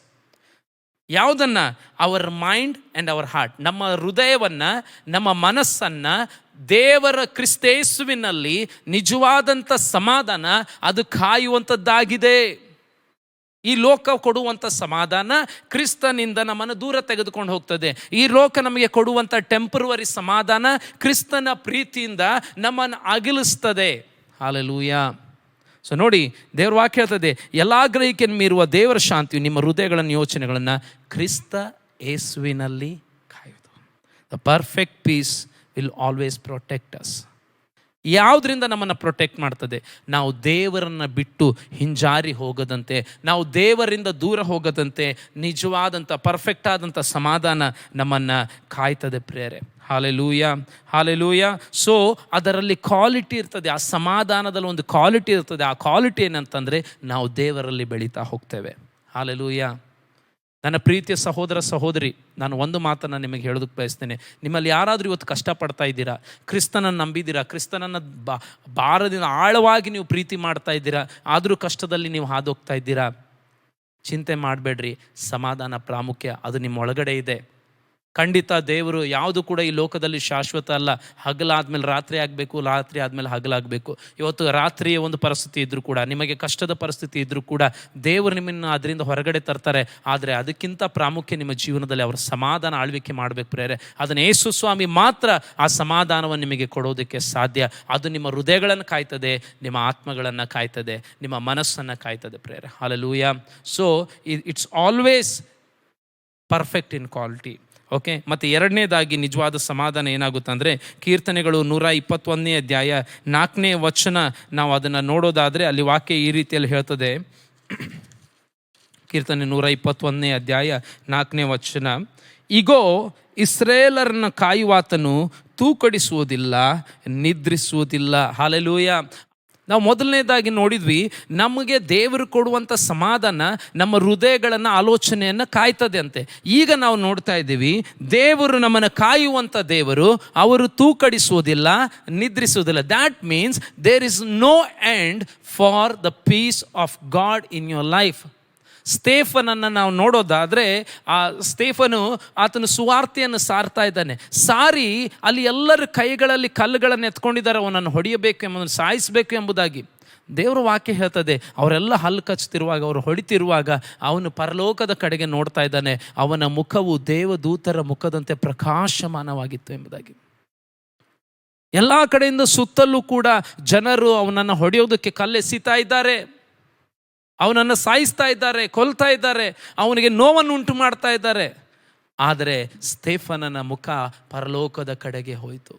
ಯಾವುದನ್ನು? Our mind and our heart ನಮ್ಮ ಹೃದಯವನ್ನು, ನಮ್ಮ ಮನಸ್ಸನ್ನು ದೇವರ ಕ್ರಿಸ್ತೇಸುವಿನಲ್ಲಿ ನಿಜವಾದಂಥ ಸಮಾಧಾನ ಅದು ಕಾಯುವಂಥದ್ದಾಗಿದೆ. ಈ ಲೋಕ ಕೊಡುವಂಥ ಸಮಾಧಾನ ಕ್ರಿಸ್ತನಿಂದ ನಮ್ಮನ್ನು ದೂರ ತೆಗೆದುಕೊಂಡು ಹೋಗ್ತದೆ. ಈ ಲೋಕ ನಮಗೆ ಕೊಡುವಂಥ ಟೆಂಪ್ರವರಿ ಸಮಾಧಾನ ಕ್ರಿಸ್ತನ ಪ್ರೀತಿಯಿಂದ ನಮ್ಮನ್ನು ಅಗಿಲಿಸ್ತದೆ. ಹಾಲೆಲೂಯ ಸೊ ನೋಡಿ, ದೇವ್ರ ವಾಕ್ಯ ಹೇಳ್ತದೆ, ಎಲ್ಲ ಗ್ರಹಿಕೆಯನ್ನು ಮೀರುವ ದೇವರ ಶಾಂತಿಯು ನಿಮ್ಮ ಹೃದಯಗಳನ್ನು, ಯೋಚನೆಗಳನ್ನು ಕ್ರಿಸ್ತ ಏಸುವಿನಲ್ಲಿ ಕಾಯುವುದು. The perfect peace will always protect us ಯಾವುದರಿಂದ ನಮ್ಮನ್ನು ಪ್ರೊಟೆಕ್ಟ್ ಮಾಡ್ತದೆ? ನಾವು ದೇವರನ್ನು ಬಿಟ್ಟು ಹಿಂಜಾರಿ ಹೋಗದಂತೆ, ನಾವು ದೇವರಿಂದ ದೂರ ಹೋಗದಂತೆ ನಿಜವಾದಂಥ ಪರ್ಫೆಕ್ಟ್ ಆದಂಥ ಸಮಾಧಾನ ನಮ್ಮನ್ನು ಕಾಯ್ತದೆ ಪ್ರೇರೆ ಹಾಲೆಲೂಯ ಹಾಲೆಲೂಯ ಸೊ ಅದರಲ್ಲಿ ಕ್ವಾಲಿಟಿ ಇರ್ತದೆ, ಆ ಸಮಾಧಾನದಲ್ಲಿ ಒಂದು ಕ್ವಾಲಿಟಿ ಇರ್ತದೆ. ಆ ಕ್ವಾಲಿಟಿ ಏನಂತಂದರೆ, ನಾವು ದೇವರಲ್ಲಿ ಬೆಳೀತಾ ಹೋಗ್ತೇವೆ. ಹಾಲೆಲೂಯ ನನ್ನ ಪ್ರೀತಿಯ ಸಹೋದರ ಸಹೋದರಿ, ನಾನು ಒಂದು ಮಾತನ್ನು ನಿಮಗೆ ಹೇಳೋದಕ್ಕೆ ಬಯಸ್ತೇನೆ. ನಿಮ್ಮಲ್ಲಿ ಯಾರಾದರೂ ಇವತ್ತು ಕಷ್ಟಪಡ್ತಾ ಇದ್ದೀರಾ? ಕ್ರಿಸ್ತನನ್ನು ನಂಬಿದ್ದೀರಾ? ಕ್ರಿಸ್ತನನ್ನು ಬಾ, ಭಾರದಿಂದ ಆಳವಾಗಿ ನೀವು ಪ್ರೀತಿ ಮಾಡ್ತಾ ಇದ್ದೀರಾ? ಆದರೂ ಕಷ್ಟದಲ್ಲಿ ನೀವು ಹಾದೋಗ್ತಾ ಇದ್ದೀರಾ? ಚಿಂತೆ ಮಾಡಬೇಡ್ರಿ. ಸಮಾಧಾನ ಪ್ರಾಮುಖ್ಯ, ಅದು ನಿಮ್ಮ ಒಳಗಡೆ ಇದೆ. ಖಂಡಿತ ದೇವರು ಯಾವುದು ಕೂಡ ಈ ಲೋಕದಲ್ಲಿ ಶಾಶ್ವತ ಅಲ್ಲ. ಹಗಲಾದ್ಮೇಲೆ ರಾತ್ರಿ ಆಗಬೇಕು, ರಾತ್ರಿ ಆದಮೇಲೆ ಹಗಲಾಗಬೇಕು. ಇವತ್ತು ರಾತ್ರಿಯ ಒಂದು ಪರಿಸ್ಥಿತಿ ಇದ್ದರೂ ಕೂಡ, ನಿಮಗೆ ಕಷ್ಟದ ಪರಿಸ್ಥಿತಿ ಇದ್ದರೂ ಕೂಡ ದೇವರು ನಿಮ್ಮನ್ನು ಅದರಿಂದ ಹೊರಗಡೆ ತರ್ತಾರೆ. ಆದರೆ ಅದಕ್ಕಿಂತ ಪ್ರಾಮುಖ್ಯ ನಿಮ್ಮ ಜೀವನದಲ್ಲಿ ಅವರ ಸಮಾಧಾನ ಆಳ್ವಿಕೆ ಮಾಡಬೇಕು ಪ್ರೇರೆ ಅದನ್ನು ಯೇಸು ಸ್ವಾಮಿ ಮಾತ್ರ ಆ ಸಮಾಧಾನವನ್ನು ನಿಮಗೆ ಕೊಡೋದಕ್ಕೆ ಸಾಧ್ಯ. ಅದು ನಿಮ್ಮ ಹೃದಯಗಳನ್ನು ಕಾಯ್ತದೆ, ನಿಮ್ಮ ಆತ್ಮಗಳನ್ನು ಕಾಯ್ತದೆ, ನಿಮ್ಮ ಮನಸ್ಸನ್ನು ಕಾಯ್ತದೆ ಪ್ರೇರೆ hallelujah so it's always perfect in quality okay? ಮತ್ತು ಎರಡನೇದಾಗಿ ನಿಜವಾದ ಸಮಾಧಾನ ಏನಾಗುತ್ತೆ ಅಂದರೆ, ಕೀರ್ತನೆಗಳು ನೂರ ಇಪ್ಪತ್ತೊಂದನೇ ಅಧ್ಯಾಯ ನಾಲ್ಕನೇ ವಚನ ನಾವು ಅದನ್ನು ನೋಡೋದಾದರೆ ಅಲ್ಲಿ ವಾಕ್ಯ ಈ ರೀತಿಯಲ್ಲಿ ಹೇಳ್ತದೆ. ಕೀರ್ತನೆ ನೂರ ಇಪ್ಪತ್ತೊಂದನೇ ಅಧ್ಯಾಯ ನಾಲ್ಕನೇ ವಚನ. ಇಗೋ, ಇಸ್ರೇಲರನ್ನ ಕಾಯುವಾತನು ತೂಕಡಿಸುವುದಿಲ್ಲ, ನಿದ್ರಿಸುವುದಿಲ್ಲ. ಹಾಲೆಲೂಯ. ನಾವು ಮೊದಲನೇದಾಗಿ ನೋಡಿದ್ವಿ ನಮಗೆ ದೇವರು ಕೊಡುವಂಥ ಸಮಾಧಾನ ನಮ್ಮ ಹೃದಯಗಳನ್ನು ಆಲೋಚನೆಯನ್ನು ಕಾಯ್ತದೆ ಅಂತೆ. ಈಗ ನಾವು ನೋಡ್ತಾ ಇದ್ದೀವಿ ದೇವರು ನಮ್ಮನ್ನು ಕಾಯುವಂಥ ದೇವರು ಅವರು ತೂಕಡಿಸುವುದಿಲ್ಲ, ನಿದ್ರಿಸುವುದಿಲ್ಲ. That means there is no end for the peace of God in your life ಸ್ಟೇಫನನ್ನು ನಾವು ನೋಡೋದಾದರೆ ಆ ಸ್ಟೇಫನು ಆತನ ಸುವಾರ್ತೆಯನ್ನು ಸಾರ್ತಾ ಇದ್ದಾನೆ. ಸಾರಿ, ಅಲ್ಲಿ ಎಲ್ಲರ ಕೈಗಳಲ್ಲಿ ಕಲ್ಲುಗಳನ್ನು ಎತ್ಕೊಂಡಿದ್ದಾರೆ, ಅವನನ್ನು ಹೊಡೆಯಬೇಕು ಎಂಬುದನ್ನು ಸಾಯಿಸಬೇಕು ಎಂಬುದಾಗಿ. ದೇವರ ವಾಕ್ಯ ಹೇಳ್ತದೆ, ಅವರೆಲ್ಲ ಹಲ್ಲು ಕಚ್ಚುತ್ತಿರುವಾಗ, ಅವರು ಹೊಡಿತಿರುವಾಗ ಅವನು ಪರಲೋಕದ ಕಡೆಗೆ ನೋಡ್ತಾ ಇದ್ದಾನೆ. ಅವನ ಮುಖವು ದೇವದೂತರ ಮುಖದಂತೆ ಪ್ರಕಾಶಮಾನವಾಗಿತ್ತು ಎಂಬುದಾಗಿ. ಎಲ್ಲ ಕಡೆಯಿಂದ ಸುತ್ತಲೂ ಕೂಡ ಜನರು ಅವನನ್ನು ಹೊಡೆಯೋದಕ್ಕೆ ಕಲ್ಲೆಸಿತಾ ಇದ್ದಾರೆ. ಅವನನ್ನು ಸಾಯಿಸ್ತಾ ಇದ್ದಾರೆ, ಕೊಲ್ತಾ ಇದ್ದಾರೆ, ಅವನಿಗೆ ನೋವನ್ನು ಉಂಟು ಮಾಡ್ತಾ ಇದ್ದಾರೆ. ಆದರೆ ಸ್ಟೇಫನನ ಮುಖ ಪರಲೋಕದ ಕಡೆಗೆ ಹೋಯಿತು.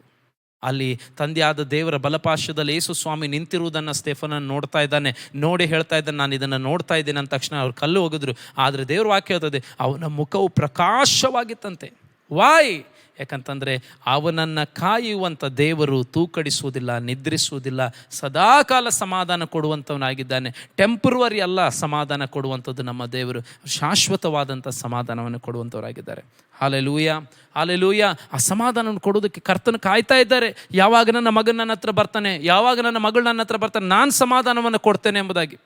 ಅಲ್ಲಿ ತಂದೆಯಾದ ದೇವರ ಬಲಪಾರ್ಶ್ವದಲ್ಲಿ ಯೇಸು ಸ್ವಾಮಿ ನಿಂತಿರುವುದನ್ನು ಸ್ಟೇಫನನ್ನು ನೋಡ್ತಾ ಇದ್ದಾನೆ. ನೋಡಿ ಹೇಳ್ತಾ ಇದ್ದಾನೆ, ನಾನು ಇದನ್ನು ನೋಡ್ತಾ ಇದ್ದೇನೆ ಅಂದ ತಕ್ಷಣ ಅವ್ರು ಕಲ್ಲು ಹೋಗಿದ್ರು ಆದರೆ ದೇವರು ವಾಕ್ಯ ಹೇಳ್ತದೆ ಅವನ ಮುಖವು ಪ್ರಕಾಶವಾಗಿತ್ತಂತೆ. ವಾಯ್ ಯಾಕಂತಂದರೆ ಅವನನ್ನು ಕಾಯುವಂಥ ದೇವರು ತೂಕಡಿಸುವುದಿಲ್ಲ, ನಿದ್ರಿಸುವುದಿಲ್ಲ, ಸದಾಕಾಲ ಸಮಾಧಾನ ಕೊಡುವಂಥವನಾಗಿದ್ದಾನೆ ಟೆಂಪ್ರವರಿ ಅಲ್ಲ ಸಮಾಧಾನ ಕೊಡುವಂಥದ್ದು ನಮ್ಮ ದೇವರು. ಶಾಶ್ವತವಾದಂಥ ಸಮಾಧಾನವನ್ನು ಕೊಡುವಂಥವರಾಗಿದ್ದಾರೆ ಹಾಲೆ ಲೂಯ ಹಾಲೆ ಲೂಯ ಆ ಸಮಾಧಾನವನ್ನು ಕೊಡೋದಕ್ಕೆ ಕರ್ತನ ಕಾಯ್ತಾ ಇದ್ದಾರೆ. ಯಾವಾಗ ನನ್ನ ಮಗನ ನನ್ನ ಹತ್ರ ಬರ್ತಾನೆ, ಯಾವಾಗ ನನ್ನ ಮಗಳು ನನ್ನ ಹತ್ರ ಬರ್ತಾನೆ, ನಾನು ಸಮಾಧಾನವನ್ನು ಕೊಡ್ತೇನೆ ಎಂಬುದಾಗಿ.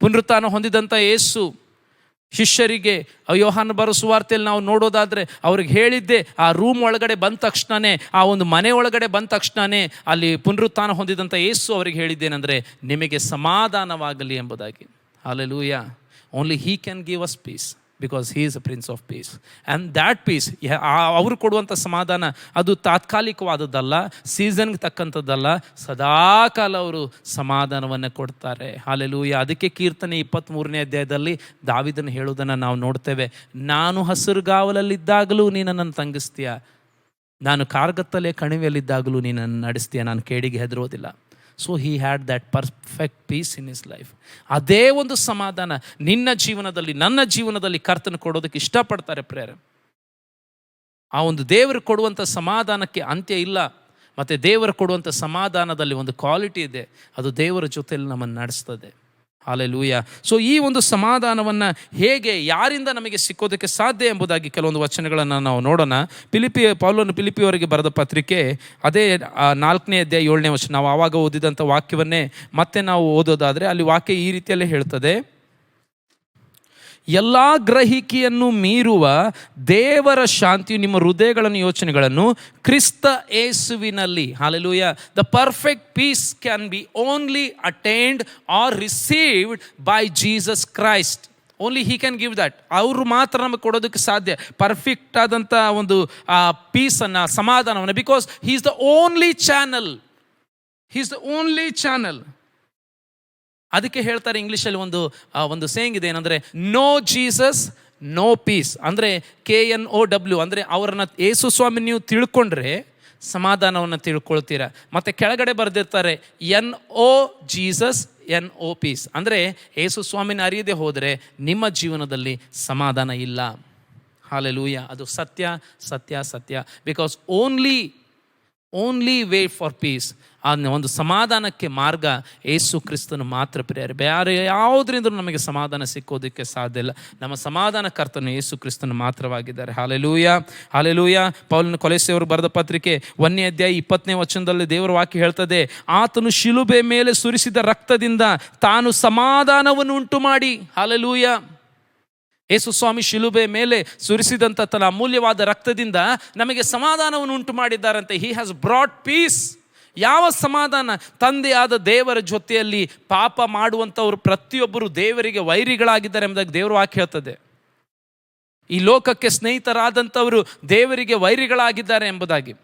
ಪುನರುತ್ಥಾನ ಹೊಂದಿದಂಥ ಯೇಸು ಶಿಷ್ಯರಿಗೆ ಯೋಹಾನ ಬರೋ ಸುವಾರ್ತೆಯಲ್ಲಿ ನಾವು ನೋಡೋದಾದರೆ ಅವ್ರಿಗೆ ಹೇಳಿದ್ದೆ, ಆ ರೂಮ್ ಒಳಗಡೆ ಬಂದ ತಕ್ಷಣವೇ ಆ ಒಂದು ಮನೆ ಒಳಗಡೆ ಬಂದ ತಕ್ಷಣವೇ ಅಲ್ಲಿ ಪುನರುತ್ಥಾನ ಹೊಂದಿದಂಥ ಯೇಸು ಅವರಿಗೆ ಹೇಳಿದ್ದೇನೆಂದರೆ, ನಿಮಗೆ ಸಮಾಧಾನವಾಗಲಿ ಎಂಬುದಾಗಿ. Alleluia only he can give us peace because he is a prince of peace and that peace ಅವರು ಕೊಡುವಂಥ ಸಮಾಧಾನ, ಅದು ತಾತ್ಕಾಲಿಕವಾದದ್ದಲ್ಲ ಸೀಸನ್ಗೆ ತಕ್ಕಂಥದ್ದಲ್ಲ, ಸದಾಕಾಲ ಅವರು ಸಮಾಧಾನವನ್ನು ಕೊಡ್ತಾರೆ. ಹಾಲೆಲೂಯ ಅದಕ್ಕೆ ಕೀರ್ತನೆ ಇಪ್ಪತ್ತ್ಮೂರನೇ ಅಧ್ಯಾಯದಲ್ಲಿ ದಾವಿದನ್ನು ಹೇಳುವುದನ್ನು ನಾವು ನೋಡ್ತೇವೆ. ನಾನು ಹಸಿರುಗಾವಲಲ್ಲಿದ್ದಾಗಲೂ ನೀನು ನನ್ನ ತಂಗಿಸ್ತೀಯ? ನಾನು ಕಾರ್ಗತ್ತಲೆ ಕಣಿವೆಯಲ್ಲಿದ್ದಾಗಲೂ ನೀನನ್ನು ನಡೆಸ್ತೀಯ? ನಾನು ಕೇಡಿಗೆ ಹೆದರೋದಿಲ್ಲ so he had that perfect peace in his life ಅದೇ ಒಂದು ಸಮಾಧಾನ ನಿನ್ನ ಜೀವನದಲ್ಲಿ, ನನ್ನ ಜೀವನದಲ್ಲಿ ಕರ್ತನ ಕೊಡೋದಕ್ಕೆ ಇಷ್ಟಪಡ್ತಾರೆ ಪ್ರೇರೆ ಆ ಒಂದು ದೇವರು ಕೊಡುವಂಥ ಸಮಾಧಾನಕ್ಕೆ ಅಂತ್ಯ ಇಲ್ಲ, ಮತ್ತು ದೇವರು ಕೊಡುವಂಥ ಸಮಾಧಾನದಲ್ಲಿ ಒಂದು ಕ್ವಾಲಿಟಿ ಇದೆ. ಅದು ದೇವರ ಜೊತೆಯಲ್ಲಿ ನಮ್ಮನ್ನು ನಡೆಸ್ತದೆ. ಹಾಲೆಲೂಯ. ಸೊ ಈ ಒಂದು ಸಮಾಧಾನವನ್ನು ಹೇಗೆ ಯಾರಿಂದ ನಮಗೆ ಸಿಕ್ಕೋದಕ್ಕೆ ಸಾಧ್ಯ ಎಂಬುದಾಗಿ ಕೆಲವೊಂದು ವಚನಗಳನ್ನು ನಾವು ನೋಡೋಣ. ಪಿಲಿಪಿ ಪೌಲನ್ನು ಪಿಲಿಪಿಯವರಿಗೆ ಬರೆದ ಪತ್ರಿಕೆ, ಅದೇ ನಾಲ್ಕನೇ ಅಧ್ಯಾಯ ಏಳನೇ ವಚನ, ನಾವು ಆವಾಗ ಓದಿದಂಥ ವಾಕ್ಯವನ್ನೇ ಮತ್ತೆ ನಾವು ಓದೋದಾದರೆ ಅಲ್ಲಿ ವಾಕ್ಯ ಈ ರೀತಿಯಲ್ಲೇ ಹೇಳ್ತದೆ. ಎಲ್ಲ ಗ್ರಹಿಕೆಯನ್ನು ಮೀರುವ ದೇವರ ಶಾಂತಿಯು ನಿಮ್ಮ ಹೃದಯಗಳನ್ನು, ಯೋಚನೆಗಳನ್ನು ಕ್ರಿಸ್ತ ಏಸುವಿನಲ್ಲಿ hallelujah the perfect peace can be only attend or received by Jesus Christ only he can give that ಅವರು ಮಾತ್ರ ನಮಗೆ ಕೊಡೋದಕ್ಕೆ ಸಾಧ್ಯ. ಪರ್ಫೆಕ್ಟ್ ಆದಂಥ ಒಂದು ಪೀಸನ್ನು ಸಮಾಧಾನವನ್ನು because he is the only channel he is the only channel ಅದಕ್ಕೆ ಹೇಳ್ತಾರೆ ಇಂಗ್ಲೀಷಲ್ಲಿ ಒಂದು ಒಂದು ಸೇಯಿಂಗ್ ಇದೆ ಏನಂದರೆ ನೋ ಜೀಸಸ್ ನೋ ಪೀಸ್ ಅಂದರೆ ಕೆ ಎನ್ ಒ ಡಬ್ಲ್ಯೂ ಅಂದರೆ ಅವರನ್ನು ಯೇಸು ಸ್ವಾಮಿ ನೀವು ತಿಳ್ಕೊಂಡ್ರೆ ಸಮಾಧಾನವನ್ನು ತಿಳ್ಕೊಳ್ತೀರಾ. ಮತ್ತು ಕೆಳಗಡೆ ಬರೆದಿರ್ತಾರೆ N O Jesus N O peace ಅಂದರೆ ಯೇಸು ಸ್ವಾಮಿನ ಅರಿಯದೆ ಹೋದರೆ ನಿಮ್ಮ ಜೀವನದಲ್ಲಿ ಸಮಾಧಾನ ಇಲ್ಲ. ಹಾಲೆಲೂಯ ಅದು ಸತ್ಯ ಸತ್ಯ ಸತ್ಯ. Because only only way for peace ಆ ಒಂದು ಸಮಾಧಾನಕ್ಕೆ ಮಾರ್ಗ ಏಸು ಕ್ರಿಸ್ತನು ಮಾತ್ರ ಪ್ರಿಯರು. ಬೇರೆ ಯಾವುದರಿಂದ ನಮಗೆ ಸಮಾಧಾನ ಸಿಕ್ಕೋದಕ್ಕೆ ಸಾಧ್ಯ ಇಲ್ಲ. ನಮ್ಮ ಸಮಾಧಾನ ಕರ್ತನು ಏಸು ಕ್ರಿಸ್ತನು ಮಾತ್ರವಾಗಿದ್ದಾರೆ. ಹಾಲೆಲೂಯ ಹಾಲೆಲೂಯ ಪೌಲನ ಕೊಲೆಸೆಯವರು ಬರೆದ ಪತ್ರಿಕೆ ಒಂದನೇ ಅಧ್ಯಾಯ ಇಪ್ಪತ್ತನೇ ವಚನದಲ್ಲಿ ದೇವರ ವಾಕ್ಯ ಹೇಳ್ತದೆ, ಆತನು ಶಿಲುಬೆ ಮೇಲೆ ಸುರಿಸಿದ ರಕ್ತದಿಂದ ತಾನು ಸಮಾಧಾನವನ್ನು ಉಂಟು ಮಾಡಿ ಹಾಲೆಲೂಯ ಯೇಸು ಸ್ವಾಮಿ ಶಿಲುಬೆ ಮೇಲೆ ಸುರಿಸಿದಂಥ ತನ್ನ ಅಮೂಲ್ಯವಾದ ರಕ್ತದಿಂದ ನಮಗೆ ಸಮಾಧಾನವನ್ನು ಉಂಟು ಮಾಡಿದ್ದಾರಂತೆ. ಹಿ ಹ್ಯಾಸ್ ಬ್ರಾಡ್ ಪೀಸ್ ಯಾವ ಸಮಾಧಾನ? ತಂದೆಯಾದ ದೇವರ ಜೊತೆಯಲ್ಲಿ ಪಾಪ ಮಾಡುವಂಥವ್ರು ಪ್ರತಿಯೊಬ್ಬರು ದೇವರಿಗೆ ವೈರಿಗಳಾಗಿದ್ದಾರೆ ಎಂಬುದಾಗಿ ದೇವರು ವಾಕ್ಯ ಹೇಳ್ತದೆ. ಈ ಲೋಕಕ್ಕೆ ಸ್ನೇಹಿತರಾದಂಥವರು ದೇವರಿಗೆ ವೈರಿಗಳಾಗಿದ್ದಾರೆ ಎಂಬುದಾಗಿ.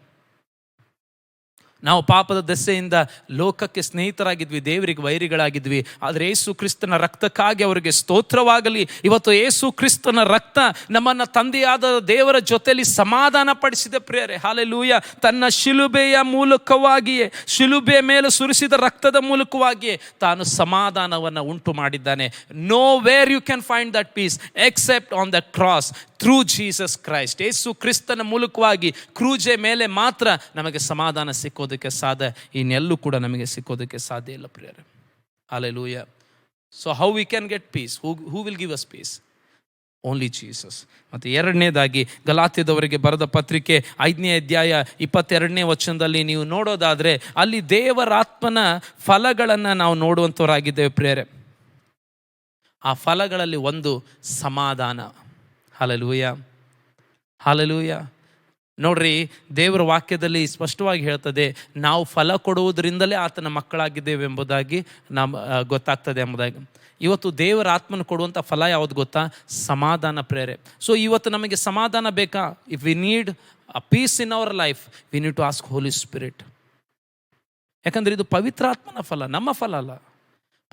ನಾವು ಪಾಪದ ದೆಸೆಯಿಂದ ಲೋಕಕ್ಕೆ ಸ್ನೇಹಿತರಾಗಿದ್ವಿ, ದೇವರಿಗೆ ವೈರಿಗಳಾಗಿದ್ವಿ, ಆದರೆ ಏಸು ಕ್ರಿಸ್ತನ ರಕ್ತಕ್ಕಾಗಿ ಅವರಿಗೆ ಸ್ತೋತ್ರವಾಗಲಿ. ಇವತ್ತು ಏಸು ಕ್ರಿಸ್ತನ ರಕ್ತ ನಮ್ಮನ್ನು ತಂದೆಯಾದ ದೇವರ ಜೊತೆಯಲ್ಲಿ ಸಮಾಧಾನ ಪಡಿಸಿದ ಪ್ರಿಯರೇ. ಹಾಲೆಲೂಯ. ತನ್ನ ಶಿಲುಬೆಯ ಮೂಲಕವಾಗಿಯೇ ಶಿಲುಬೆ ಮೇಲೆ ಸುರಿಸಿದ ರಕ್ತದ ಮೂಲಕವಾಗಿಯೇ ತಾನು ಸಮಾಧಾನವನ್ನು ಉಂಟು ಮಾಡಿದ್ದಾನೆ nowhere you can find that peace except on the cross through Jesus Christ ಏಸು ಕ್ರಿಸ್ತನ ಮೂಲಕವಾಗಿ ಕ್ರೂಜೆ ಮೇಲೆ ಮಾತ್ರ ನಮಗೆ ಸಮಾಧಾನ ಸಿಕ್ಕೋದಕ್ಕೆ ಸಾಧ್ಯ. ಇನ್ನೆಲ್ಲೂ ಕೂಡ ನಮಗೆ ಸಿಕ್ಕೋದಕ್ಕೆ ಸಾಧ್ಯ ಇಲ್ಲ, ಪ್ರಿಯರೇ. Alleluia so how we can get peace who who will give us peace only Jesus ಮತ್ತು ಎರಡನೇದಾಗಿ ಗಲಾತ್ಯದವರಿಗೆ ಬರೆದ ಪತ್ರಿಕೆ ಐದನೇ ಅಧ್ಯಾಯ ಇಪ್ಪತ್ತೆರಡನೇ ವಚನದಲ್ಲಿ ನೀವು ನೋಡೋದಾದರೆ ಅಲ್ಲಿ ದೇವರಾತ್ಮನ ಫಲಗಳನ್ನು ನಾವು ನೋಡುವಂಥವರಾಗಿದ್ದೇವೆ ಪ್ರೇರೆ ಆ ಫಲಗಳಲ್ಲಿ ಒಂದು ಸಮಾಧಾನ. ಹಲಲೂಯ. ಹಾಲೆಲೂಯ. ನೋಡ್ರಿ, ದೇವರ ವಾಕ್ಯದಲ್ಲಿ ಸ್ಪಷ್ಟವಾಗಿ ಹೇಳ್ತದೆ, ನಾವು ಫಲ ಕೊಡುವುದರಿಂದಲೇ ಆತನ ಮಕ್ಕಳಾಗಿದ್ದೇವೆ ಎಂಬುದಾಗಿ ನಮ್ಮ ಗೊತ್ತಾಗ್ತದೆ ಎಂಬುದಾಗಿ. ಇವತ್ತು ದೇವರ ಆತ್ಮನ ಕೊಡುವಂಥ ಫಲ ಯಾವುದು ಗೊತ್ತಾ? ಸಮಾಧಾನ ಪ್ರೇರೆ. ಸೊ ಇವತ್ತು ನಮಗೆ ಸಮಾಧಾನ ಬೇಕಾ? If we need a peace in our life we need to ask Holy Spirit ಯಾಕಂದರೆ ಇದು ಪವಿತ್ರಾತ್ಮನ ಫಲ, ನಮ್ಮ ಫಲ ಅಲ್ಲ.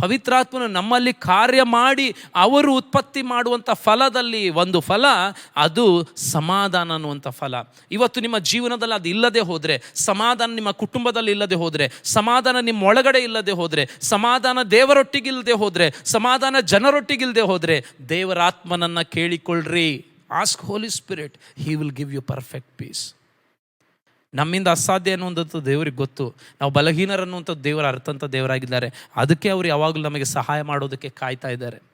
ಪವಿತ್ರಾತ್ಮನು ನಮ್ಮಲ್ಲಿ ಕಾರ್ಯ ಮಾಡಿ ಅವರು ಉತ್ಪತ್ತಿ ಮಾಡುವಂಥ ಫಲದಲ್ಲಿ ಒಂದು ಫಲ, ಅದು ಸಮಾಧಾನ ಅನ್ನುವಂಥ ಫಲ. ಇವತ್ತು ನಿಮ್ಮ ಜೀವನದಲ್ಲಿ ಅದು ಇಲ್ಲದೆ ಹೋದರೆ, ಸಮಾಧಾನ ನಿಮ್ಮ ಕುಟುಂಬದಲ್ಲಿ ಇಲ್ಲದೆ ಹೋದರೆ, ಸಮಾಧಾನ ನಿಮ್ಮ ಒಳಗಡೆ ಇಲ್ಲದೆ ಹೋದರೆ, ಸಮಾಧಾನ ದೇವರೊಟ್ಟಿಗಿಲ್ಲದೆ ಹೋದರೆ, ಸಮಾಧಾನ ಜನರೊಟ್ಟಿಗಿಲ್ಲದೆ ಹೋದರೆ, ದೇವರಾತ್ಮನನ್ನು ಕೇಳಿಕೊಳ್ಳ್ರಿ. Ask Holy Spirit he will give you perfect peace ನಮ್ಮಿಂದ ಅಸಾಧ್ಯ ಅನ್ನುವಂಥದ್ದು ದೇವರಿಗೆ ಗೊತ್ತು. ನಾವು ಬಲಹೀನರನ್ನುವಂಥದ್ದು ದೇವರ ಅರ್ಥಂಥ ದೇವರಾಗಿದ್ದಾರೆ. ಅದಕ್ಕೆ ಅವರು ಯಾವಾಗಲೂ ನಮಗೆ ಸಹಾಯ ಮಾಡೋದಕ್ಕೆ ಕಾಯ್ತಾ ಇದ್ದಾರೆ.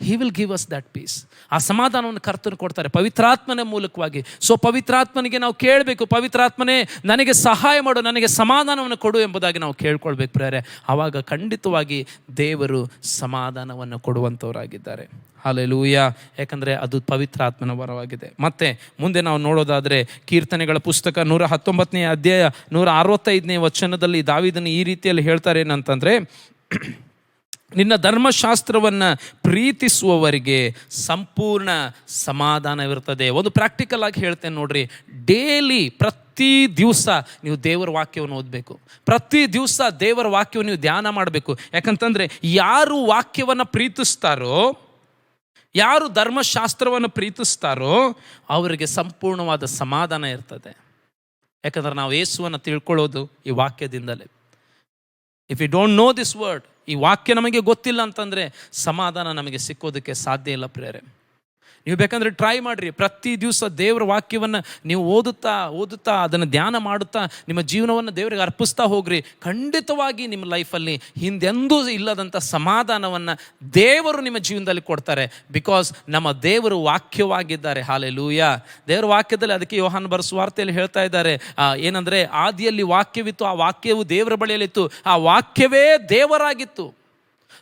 He will give us that peace ಆ ಸಮಾಧಾನವನ್ನು ಕರ್ತನು ಕೊಡ್ತಾರೆ ಪವಿತ್ರಾತ್ಮನ ಮೂಲಕವಾಗಿ. ಸೊ ಪವಿತ್ರಾತ್ಮನಿಗೆ ನಾವು ಕೇಳಬೇಕು, ಪವಿತ್ರಾತ್ಮನೇ ನನಗೆ ಸಹಾಯ ಮಾಡು, ನನಗೆ ಸಮಾಧಾನವನ್ನು ಕೊಡು ಎಂಬುದಾಗಿ ನಾವು ಕೇಳ್ಕೊಳ್ಬೇಕು ಪ್ರೇರೆ ಆವಾಗ ಖಂಡಿತವಾಗಿ ದೇವರು ಸಮಾಧಾನವನ್ನು ಕೊಡುವಂಥವರಾಗಿದ್ದಾರೆ. ಹಾಲೆಲೂಯ ಯಾಕಂದರೆ ಅದು ಪವಿತ್ರಾತ್ಮನ ವರವಾಗಿದೆ. ಮತ್ತೆ ಮುಂದೆ ನಾವು ನೋಡೋದಾದರೆ ಕೀರ್ತನೆಗಳ ಪುಸ್ತಕ ನೂರ ಹತ್ತೊಂಬತ್ತನೇ ಅಧ್ಯಾಯ ನೂರ ಅರವತ್ತೈದನೇ ವಚನದಲ್ಲಿ ದಾವಿದನ್ನು ಈ ರೀತಿಯಲ್ಲಿ ಹೇಳ್ತಾರೆ ಏನಂತಂದರೆ ನಿನ್ನ ಧರ್ಮಶಾಸ್ತ್ರವನ್ನು ಪ್ರೀತಿಸುವವರಿಗೆ ಸಂಪೂರ್ಣ ಸಮಾಧಾನವಿರ್ತದೆ ಒಂದು ಪ್ರಾಕ್ಟಿಕಲ್ ಆಗಿ ಹೇಳ್ತೇನೆ ನೋಡ್ರಿ. ಡೇಲಿ ಪ್ರತಿ ದಿವಸ ನೀವು ದೇವರ ವಾಕ್ಯವನ್ನು ಓದಬೇಕು. ಪ್ರತಿ ದಿವಸ ದೇವರ ವಾಕ್ಯವನ್ನು ನೀವು ಧ್ಯಾನ ಮಾಡಬೇಕು. ಯಾಕಂತಂದರೆ ಯಾರು ವಾಕ್ಯವನ್ನು ಪ್ರೀತಿಸ್ತಾರೋ, ಯಾರು ಧರ್ಮಶಾಸ್ತ್ರವನ್ನು ಪ್ರೀತಿಸ್ತಾರೋ, ಅವರಿಗೆ ಸಂಪೂರ್ಣವಾದ ಸಮಾಧಾನ ಇರ್ತದೆ. ಯಾಕಂದ್ರೆ ನಾವು ಯೇಸುವನ್ನು ತಿಳ್ಕೊಳ್ಳೋದು ಈ ವಾಕ್ಯದಿಂದಲೇ. If you don't know this word ಈ ವಾಕ್ಯ ನಮಗೆ ಗೊತ್ತಿಲ್ಲ ಅಂತಂದರೆ ಸಮಾಧಾನ ನಮಗೆ ಸಿಕ್ಕೋದಕ್ಕೆ ಸಾಧ್ಯ ಇಲ್ಲ ಪ್ರೇರೆ ನೀವು ಬೇಕಂದರೆ ಟ್ರೈ ಮಾಡಿರಿ. ಪ್ರತಿ ದಿವಸ ದೇವರ ವಾಕ್ಯವನ್ನು ನೀವು ಓದುತ್ತಾ ಓದುತ್ತಾ, ಅದನ್ನು ಧ್ಯಾನ ಮಾಡುತ್ತಾ, ನಿಮ್ಮ ಜೀವನವನ್ನು ದೇವರಿಗೆ ಅರ್ಪಿಸ್ತಾ ಹೋಗ್ರಿ. ಖಂಡಿತವಾಗಿ ನಿಮ್ಮ ಲೈಫಲ್ಲಿ ಹಿಂದೆಂದೂ ಇಲ್ಲದಂಥ ಸಮಾಧಾನವನ್ನು ದೇವರು ನಿಮ್ಮ ಜೀವನದಲ್ಲಿ ಕೊಡ್ತಾರೆ. ಬಿಕಾಸ್ ನಮ್ಮ ದೇವರು ವಾಕ್ಯವಾಗಿದ್ದಾರೆ. ಹಾಲೆ ಲೂಯ ದೇವರ ವಾಕ್ಯದಲ್ಲಿ ಅದಕ್ಕೆ ಯೋಹಾನ್ ಬರೆಸುವಾರ್ತೆಯಲ್ಲಿ ಹೇಳ್ತಾ ಇದ್ದಾರೆ. ಏನಂದರೆ ಏನಂದ್ರೆ, ಆದಿಯಲ್ಲಿ ವಾಕ್ಯವಿತ್ತು, ಆ ವಾಕ್ಯವು ದೇವರ ಬಳಿಯಲ್ಲಿತ್ತು. ಆ ವಾಕ್ಯವೇ ದೇವರಾಗಿತ್ತು.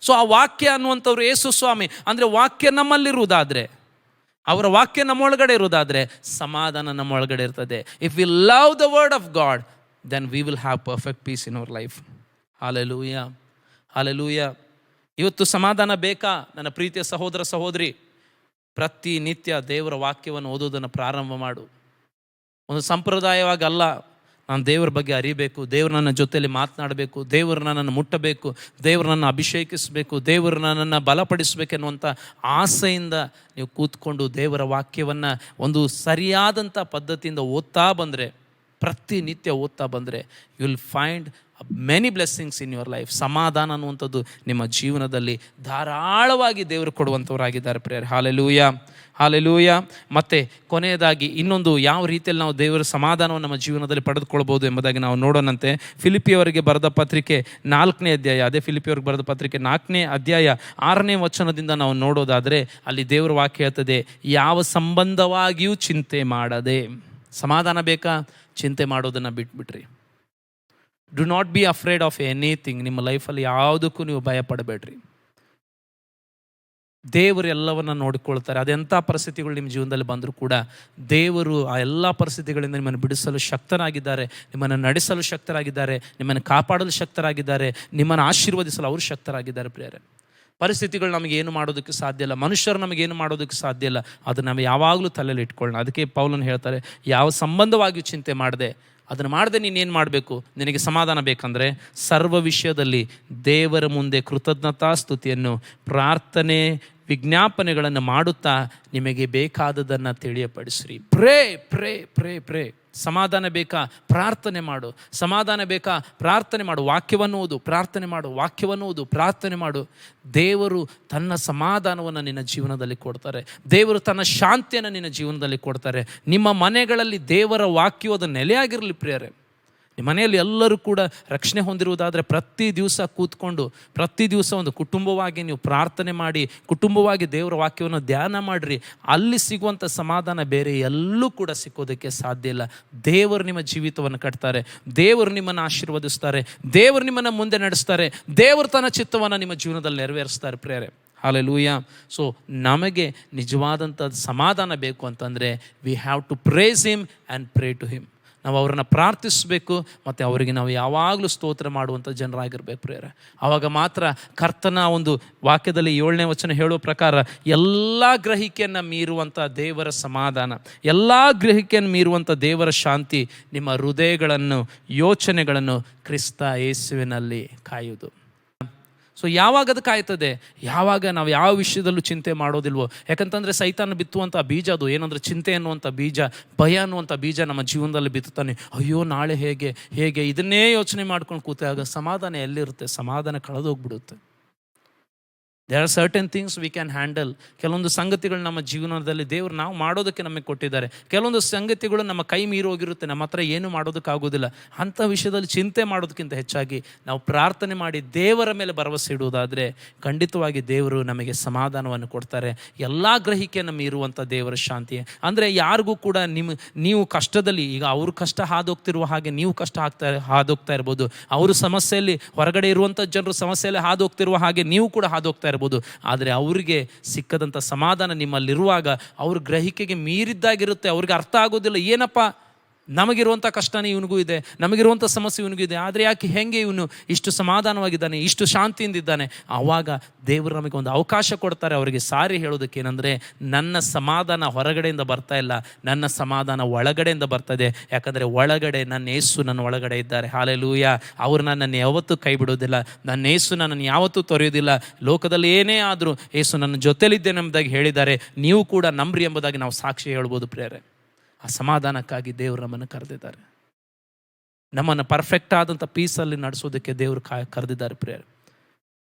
ಸೊ ಆ ವಾಕ್ಯ ಅನ್ನುವಂಥವ್ರು ಯೇಸು ಸ್ವಾಮಿ. ಅಂದರೆ ವಾಕ್ಯ ನಮ್ಮಲ್ಲಿರುವುದಾದರೆ ಅವರ ವಾಕ್ಯ ನಮ್ಮ ಒಳಗಡೆ ಇರುವುದಾದರೆ ಸಮಾಧಾನ ನಮ್ಮ ಒಳಗಡೆ ಇರ್ತದೆ. If we love the word of God then we will have perfect peace in our life hallelujah hallelujah ಇವತ್ತು ಸಮಾಧಾನ ಬೇಕಾ? ನನ್ನ ಪ್ರೀತಿಯ ಸಹೋದರ ಸಹೋದರಿ, ಪ್ರತಿನಿತ್ಯ ದೇವರ ವಾಕ್ಯವನ್ನು ಓದೋದನ್ನು ಪ್ರಾರಂಭ ಮಾಡು. ಒಂದು ಸಂಪ್ರದಾಯವಾಗಿ ಅಲ್ಲ ನಾನು ದೇವರ ಬಗ್ಗೆ ಅರಿಬೇಕು, ದೇವರು ನನ್ನ ಜೊತೆಯಲ್ಲಿ ಮಾತನಾಡಬೇಕು, ದೇವರು ನನ್ನನ್ನು ಮುಟ್ಟಬೇಕು, ದೇವರು ನನ್ನ ಅಭಿಷೇಕಿಸಬೇಕು, ದೇವರು ನನ್ನನ್ನು ಬಲಪಡಿಸಬೇಕೆನ್ನುವಂಥ ಆಸೆಯಿಂದ ನೀವು ಕೂತ್ಕೊಂಡು ದೇವರ ವಾಕ್ಯವನ್ನು ಒಂದು ಸರಿಯಾದಂಥ ಪದ್ಧತಿಯಿಂದ ಓದ್ತಾ ಬಂದರೆ, ಪ್ರತಿನಿತ್ಯ ಓದ್ತಾ ಬಂದರೆ you will find many blessings in your life ಸಮಾಧಾನ ಅನ್ನುವಂಥದ್ದು ನಿಮ್ಮ ಜೀವನದಲ್ಲಿ ಧಾರಾಳವಾಗಿ ದೇವರು ಕೊಡುವಂಥವರಾಗಿದ್ದಾರೆ ಪ್ರೇಯರ್. ಹಾಲೆಲೂಯ ಹಾಲೆಲೂಯ ಮತ್ತು ಕೊನೆಯದಾಗಿ ಇನ್ನೊಂದು ಯಾವ ರೀತಿಯಲ್ಲಿ ನಾವು ದೇವರ ಸಮಾಧಾನವನ್ನು ನಮ್ಮ ಜೀವನದಲ್ಲಿ ಪಡೆದುಕೊಳ್ಬೋದು ಎಂಬುದಾಗಿ ನಾವು ನೋಡೋಣಂತೆ. ಫಿಲಿಪಿಯವರಿಗೆ ಬರೆದ ಪತ್ರಿಕೆ ನಾಲ್ಕನೇ ಅಧ್ಯಾಯ. ಅದೇ ಫಿಲಿಪಿಯವ್ರಿಗೆ ಬರೆದ ಪತ್ರಿಕೆ ನಾಲ್ಕನೇ ಅಧ್ಯಾಯ ಆರನೇ ವಚನದಿಂದ ನಾವು ನೋಡೋದಾದರೆ ಅಲ್ಲಿ ದೇವರ ವಾಕ್ಯ ಹೇಳ್ತದೆ, ಯಾವ ಸಂಬಂಧವಾಗಿಯೂ ಚಿಂತೆ ಮಾಡದೆ. ಸಮಾಧಾನ ಬೇಕಾ? ಚಿಂತೆ ಮಾಡೋದನ್ನು ಬಿಟ್ಬಿಟ್ರಿ. Do not be afraid of anything ನಿಮ್ಮ ಲೈಫಲ್ಲಿ ಯಾವುದಕ್ಕೂ ನೀವು ಭಯ ಪಡಬೇಡ್ರಿ ದೇವರು ಎಲ್ಲವನ್ನ ನೋಡಿಕೊಳ್ತಾರೆ. ಅದೆಂಥ ಪರಿಸ್ಥಿತಿಗಳು ನಿಮ್ಮ ಜೀವನದಲ್ಲಿ ಬಂದರೂ ಕೂಡ ದೇವರು ಆ ಎಲ್ಲ ಪರಿಸ್ಥಿತಿಗಳಿಂದ ನಿಮ್ಮನ್ನು ಬಿಡಿಸಲು ಶಕ್ತರಾಗಿದ್ದಾರೆ ನಿಮ್ಮನ್ನು ನಡೆಸಲು ಶಕ್ತರಾಗಿದ್ದಾರೆ. ನಿಮ್ಮನ್ನು ಕಾಪಾಡಲು ಶಕ್ತರಾಗಿದ್ದಾರೆ. ನಿಮ್ಮನ್ನು ಆಶೀರ್ವದಿಸಲು ಅವರು ಶಕ್ತರಾಗಿದ್ದಾರೆ ಪ್ರಿಯರೇ. ಪರಿಸ್ಥಿತಿಗಳು ನಮಗೆ ಏನು ಮಾಡೋದಕ್ಕೆ ಸಾಧ್ಯ ಇಲ್ಲ. ಮನುಷ್ಯರು ನಮಗೇನು ಮಾಡೋದಕ್ಕೆ ಸಾಧ್ಯ ಇಲ್ಲ. ಅದು ನಾವು ಯಾವಾಗಲೂ ತಲೆಯಲ್ಲಿ ಇಟ್ಕೊಳ್ಳೋಣ. ಅದಕ್ಕೆ ಪೌಲನ್ ಹೇಳ್ತಾರೆ, ಯಾವ ಸಂಬಂಧವಾಗಿಯೂ ಚಿಂತೆ ಮಾಡದೆ ಅದನ್ನು ಮಾಡದೆ ನೀನೇನು ಮಾಡಬೇಕು? ನಿನಗೆ ಸಮಾಧಾನ ಬೇಕಂದರೆ ಸರ್ವ ವಿಷಯದಲ್ಲಿ ದೇವರ ಮುಂದೆ ಕೃತಜ್ಞತಾ ಸ್ತುತಿಯನ್ನು, ಪ್ರಾರ್ಥನೆ, ವಿಜ್ಞಾಪನೆಗಳನ್ನು ಮಾಡುತ್ತಾ ನಿಮಗೆ ಬೇಕಾದದನ್ನು ತಿಳಿಯಪಡಿಸ್ರಿ. ಪ್ರೇ ಪ್ರೇ ಪ್ರೇ ಪ್ರೇ ಸಮಾಧಾನ ಬೇಕಾ? ಪ್ರಾರ್ಥನೆ ಮಾಡು. ಸಮಾಧಾನ ಬೇಕಾ? ಪ್ರಾರ್ಥನೆ ಮಾಡು. ವಾಕ್ಯವನ್ನು ಓದು. ಪ್ರಾರ್ಥನೆ ಮಾಡು. ವಾಕ್ಯವನ್ನು ಓದು. ಪ್ರಾರ್ಥನೆ ಮಾಡು. ದೇವರು ತನ್ನ ಸಮಾಧಾನವನ್ನು ನಿನ್ನ ಜೀವನದಲ್ಲಿ ಕೊಡ್ತಾರೆ. ದೇವರು ತನ್ನ ಶಾಂತಿಯನ್ನು ನಿನ್ನ ಜೀವನದಲ್ಲಿ ಕೊಡ್ತಾರೆ. ನಿಮ್ಮ ಮನೆಗಳಲ್ಲಿ ದೇವರ ವಾಕ್ಯವಾದ ನೆಲೆಯಾಗಿರಲಿ ಪ್ರಿಯರೇ. ಮನೆಯಲ್ಲಿ ಎಲ್ಲರೂ ಕೂಡ ರಕ್ಷಣೆ ಹೊಂದಿರುವುದಾದರೆ ಪ್ರತಿ ದಿವಸ ಕೂತ್ಕೊಂಡು, ಪ್ರತಿ ದಿವಸ ಒಂದು ಕುಟುಂಬವಾಗಿ ನೀವು ಪ್ರಾರ್ಥನೆ ಮಾಡಿ, ಕುಟುಂಬವಾಗಿ ದೇವರ ವಾಕ್ಯವನ್ನು ಧ್ಯಾನ ಮಾಡಿರಿ, ಅಲ್ಲಿ ಸಿಗುವಂಥ ಸಮಾಧಾನ ಬೇರೆ ಎಲ್ಲೂ ಕೂಡ ಸಿಕ್ಕೋದಕ್ಕೆ ಸಾಧ್ಯ ಇಲ್ಲ. ದೇವರು ನಿಮ್ಮ ಜೀವಿತವನ್ನು ಕಟ್ತಾರೆ, ದೇವರು ನಿಮ್ಮನ್ನು ಆಶೀರ್ವದಿಸ್ತಾರೆ, ದೇವರು ನಿಮ್ಮನ್ನು ಮುಂದೆ ನಡೆಸ್ತಾರೆ, ದೇವರು ತನ್ನ ಚಿತ್ತವನ್ನು ನಿಮ್ಮ ಜೀವನದಲ್ಲಿ ನೆರವೇರಿಸ್ತಾರೆ ಪ್ರೇರೆ ಹಾಲೆಲೂಯ ಸೊ ನಮಗೆ ನಿಜವಾದಂಥ ಸಮಾಧಾನ ಬೇಕು ಅಂತಂದರೆ we have to praise him and pray to him ನಾವು ಅವ್ರನ್ನ ಪ್ರಾರ್ಥಿಸಬೇಕು, ಮತ್ತು ಅವರಿಗೆ ನಾವು ಯಾವಾಗಲೂ ಸ್ತೋತ್ರ ಮಾಡುವಂಥ ಜನರಾಗಿರ್ಬೇಕು ಪ್ರೇರ ಆವಾಗ ಮಾತ್ರ ಕರ್ತನ ಒಂದು ವಾಕ್ಯದಲ್ಲಿ ಏಳನೇ ವಚನ ಹೇಳುವ ಪ್ರಕಾರ ಎಲ್ಲ ಗ್ರಹಿಕೆಯನ್ನು ಮೀರುವಂಥ ದೇವರ ಸಮಾಧಾನ, ಎಲ್ಲ ಗ್ರಹಿಕೆಯನ್ನು ಮೀರುವಂಥ ದೇವರ ಶಾಂತಿ ನಿಮ್ಮ ಹೃದಯಗಳನ್ನು ಯೋಚನೆಗಳನ್ನು ಕ್ರಿಸ್ತ ಯೇಸುವಿನಲ್ಲಿ ಕಾಯುವುದು. ಸೊ ಯಾವಾಗ ಅದು ಕಾಯ್ತದೆ? ಯಾವಾಗ ನಾವು ಯಾವ ವಿಷಯದಲ್ಲೂ ಚಿಂತೆ ಮಾಡೋದಿಲ್ವೋ? ಯಾಕಂತಂದರೆ ಸೈತಾನ ಬಿತ್ತುವಂಥ ಬೀಜ ಅದು. ಏನಂದರೆ ಚಿಂತೆ ಅನ್ನುವಂಥ ಬೀಜ, ಭಯ ಅನ್ನುವಂಥ ಬೀಜ ನಮ್ಮ ಜೀವನದಲ್ಲಿ ಬಿತ್ತುತ್ತಾನೆ. ಅಯ್ಯೋ, ನಾಳೆ ಹೇಗೆ? ಹೇಗೆ? ಇದನ್ನೇ ಯೋಚನೆ ಮಾಡ್ಕೊಂಡು ಕೂತಾಗ ಸಮಾಧಾನ ಎಲ್ಲಿರುತ್ತೆ? ಸಮಾಧಾನ ಕಳೆದೋಗ್ಬಿಡುತ್ತೆ. There are certain things we can handle ಕೆಲವೊಂದು ಸಂಗತಿಗಳು ನಮ್ಮ ಜೀವನದಲ್ಲಿ ದೇವರು ನಾವು ಮಾಡೋದಕ್ಕೆ ನಮಗೆ ಕೊಟ್ಟಿದ್ದಾರೆ. ಕೆಲವೊಂದು ಸಂಗತಿಗಳು ನಮ್ಮ ಕೈ ಮೀರೋಗಿರುತ್ತೆ ನಮ್ಮ ಹತ್ರ ಏನು ಮಾಡೋದಕ್ಕಾಗೋದಿಲ್ಲ. ಅಂಥ ವಿಷಯದಲ್ಲಿ ಚಿಂತೆ ಮಾಡೋದಕ್ಕಿಂತ ಹೆಚ್ಚಾಗಿ ನಾವು ಪ್ರಾರ್ಥನೆ ಮಾಡಿ ದೇವರ ಮೇಲೆ ಭರವಸೆ ಇಡುವುದಾದರೆ ಖಂಡಿತವಾಗಿ ದೇವರು ನಮಗೆ ಸಮಾಧಾನವನ್ನು ಕೊಡ್ತಾರೆ. ಎಲ್ಲ ಗ್ರಹಿಕೆಯನ್ನು ಮೀರುವಂಥ ದೇವರ ಶಾಂತಿ. ಅಂದರೆ ಯಾರಿಗೂ ಕೂಡ ನಿಮ್ಮ ನೀವು ಕಷ್ಟದಲ್ಲಿ, ಈಗ ಅವರು ಕಷ್ಟ ಹಾದೋಗ್ತಿರುವ ಹಾಗೆ ನೀವು ಕಷ್ಟ ಆಗ್ತಾ, ಹಾದೋಗ್ತಾ ಇರ್ಬೋದು. ಅವರು ಸಮಸ್ಯೆಯಲ್ಲಿ ಹೊರಗಡೆ ಇರುವಂಥ ಜನರು ಸಮಸ್ಯೆಯಲ್ಲಿ ಹಾದೋಗ್ತಿರುವ ಹಾಗೆ ನೀವು ಕೂಡ ಹಾದೋಗ್ತಾ ಇರ್ಬೋದು ಆದರೆ ಅವರಿಗೆ ಸಿಕ್ಕದಂಥ ಸಮಾಧಾನ ನಿಮ್ಮಲ್ಲಿರುವಾಗ ಅವ್ರ ಗ್ರಹಿಕೆಗೆ ಮೀರಿದ್ದಾಗಿರುತ್ತೆ ಅವ್ರಿಗೆ ಅರ್ಥ ಆಗೋದಿಲ್ಲ. ಏನಪ್ಪ? ನಮಗಿರುವಂಥ ಕಷ್ಟನೇ ಇವನಿಗೂ ಇದೆ, ನಮಗಿರುವಂಥ ಸಮಸ್ಯೆ ಇವನಿಗೂ ಇದೆ, ಆದರೆ ಯಾಕೆ ಹೆಂಗೆ ಇವನು ಇಷ್ಟು ಸಮಾಧಾನವಾಗಿದ್ದಾನೆ, ಇಷ್ಟು ಶಾಂತಿಯಿಂದ ಇದ್ದಾನೆ? ಆವಾಗ ದೇವರು ನಮಗೆ ಒಂದು ಅವಕಾಶ ಕೊಡ್ತಾರೆ, ಅವರಿಗೆ ಸಾರಿ ಹೇಳೋದಕ್ಕೆ ಏನಂದರೆ, ನನ್ನ ಸಮಾಧಾನ ಹೊರಗಡೆಯಿಂದ ಬರ್ತಾ ಇಲ್ಲ, ನನ್ನ ಸಮಾಧಾನ ಒಳಗಡೆಯಿಂದ ಬರ್ತದೆ ಯಾಕಂದರೆ ಒಳಗಡೆ ನನ್ನ ಏಸು ನನ್ನ ಒಳಗಡೆ ಇದ್ದಾರೆ. ಹಾಲೆಲೂಯ. ಅವರು ನನ್ನನ್ನು ಯಾವತ್ತೂ ಕೈ ಬಿಡೋದಿಲ್ಲ ನನ್ನ ಏಸು ನನ್ನನ್ನು ಯಾವತ್ತೂ ತೊರೆಯೋದಿಲ್ಲ. ಲೋಕದಲ್ಲಿ ಏನೇ ಆದರೂ ಏಸು ನನ್ನ ಜೊತೆಲಿದ್ದೇನೆ ಎಂಬುದಾಗಿ ಹೇಳಿದ್ದಾರೆ. ನೀವು ಕೂಡ ನಂಬ್ರಿ ಎಂಬುದಾಗಿ ನಾವು ಸಾಕ್ಷಿ ಹೇಳ್ಬೋದು ಪ್ರೇರೆ ಆ ಸಮಾಧಾನಕ್ಕಾಗಿ ದೇವರು ನಮ್ಮನ್ನು ಕರೆದಿದ್ದಾರೆ. ನಮ್ಮನ್ನು ಪರ್ಫೆಕ್ಟ್ ಆದಂಥ ಪೀಸಲ್ಲಿ ನಡೆಸೋದಕ್ಕೆ ದೇವರು ಕಾ, ಕರೆದಿದ್ದಾರೆ ಪ್ರೇಯರ್.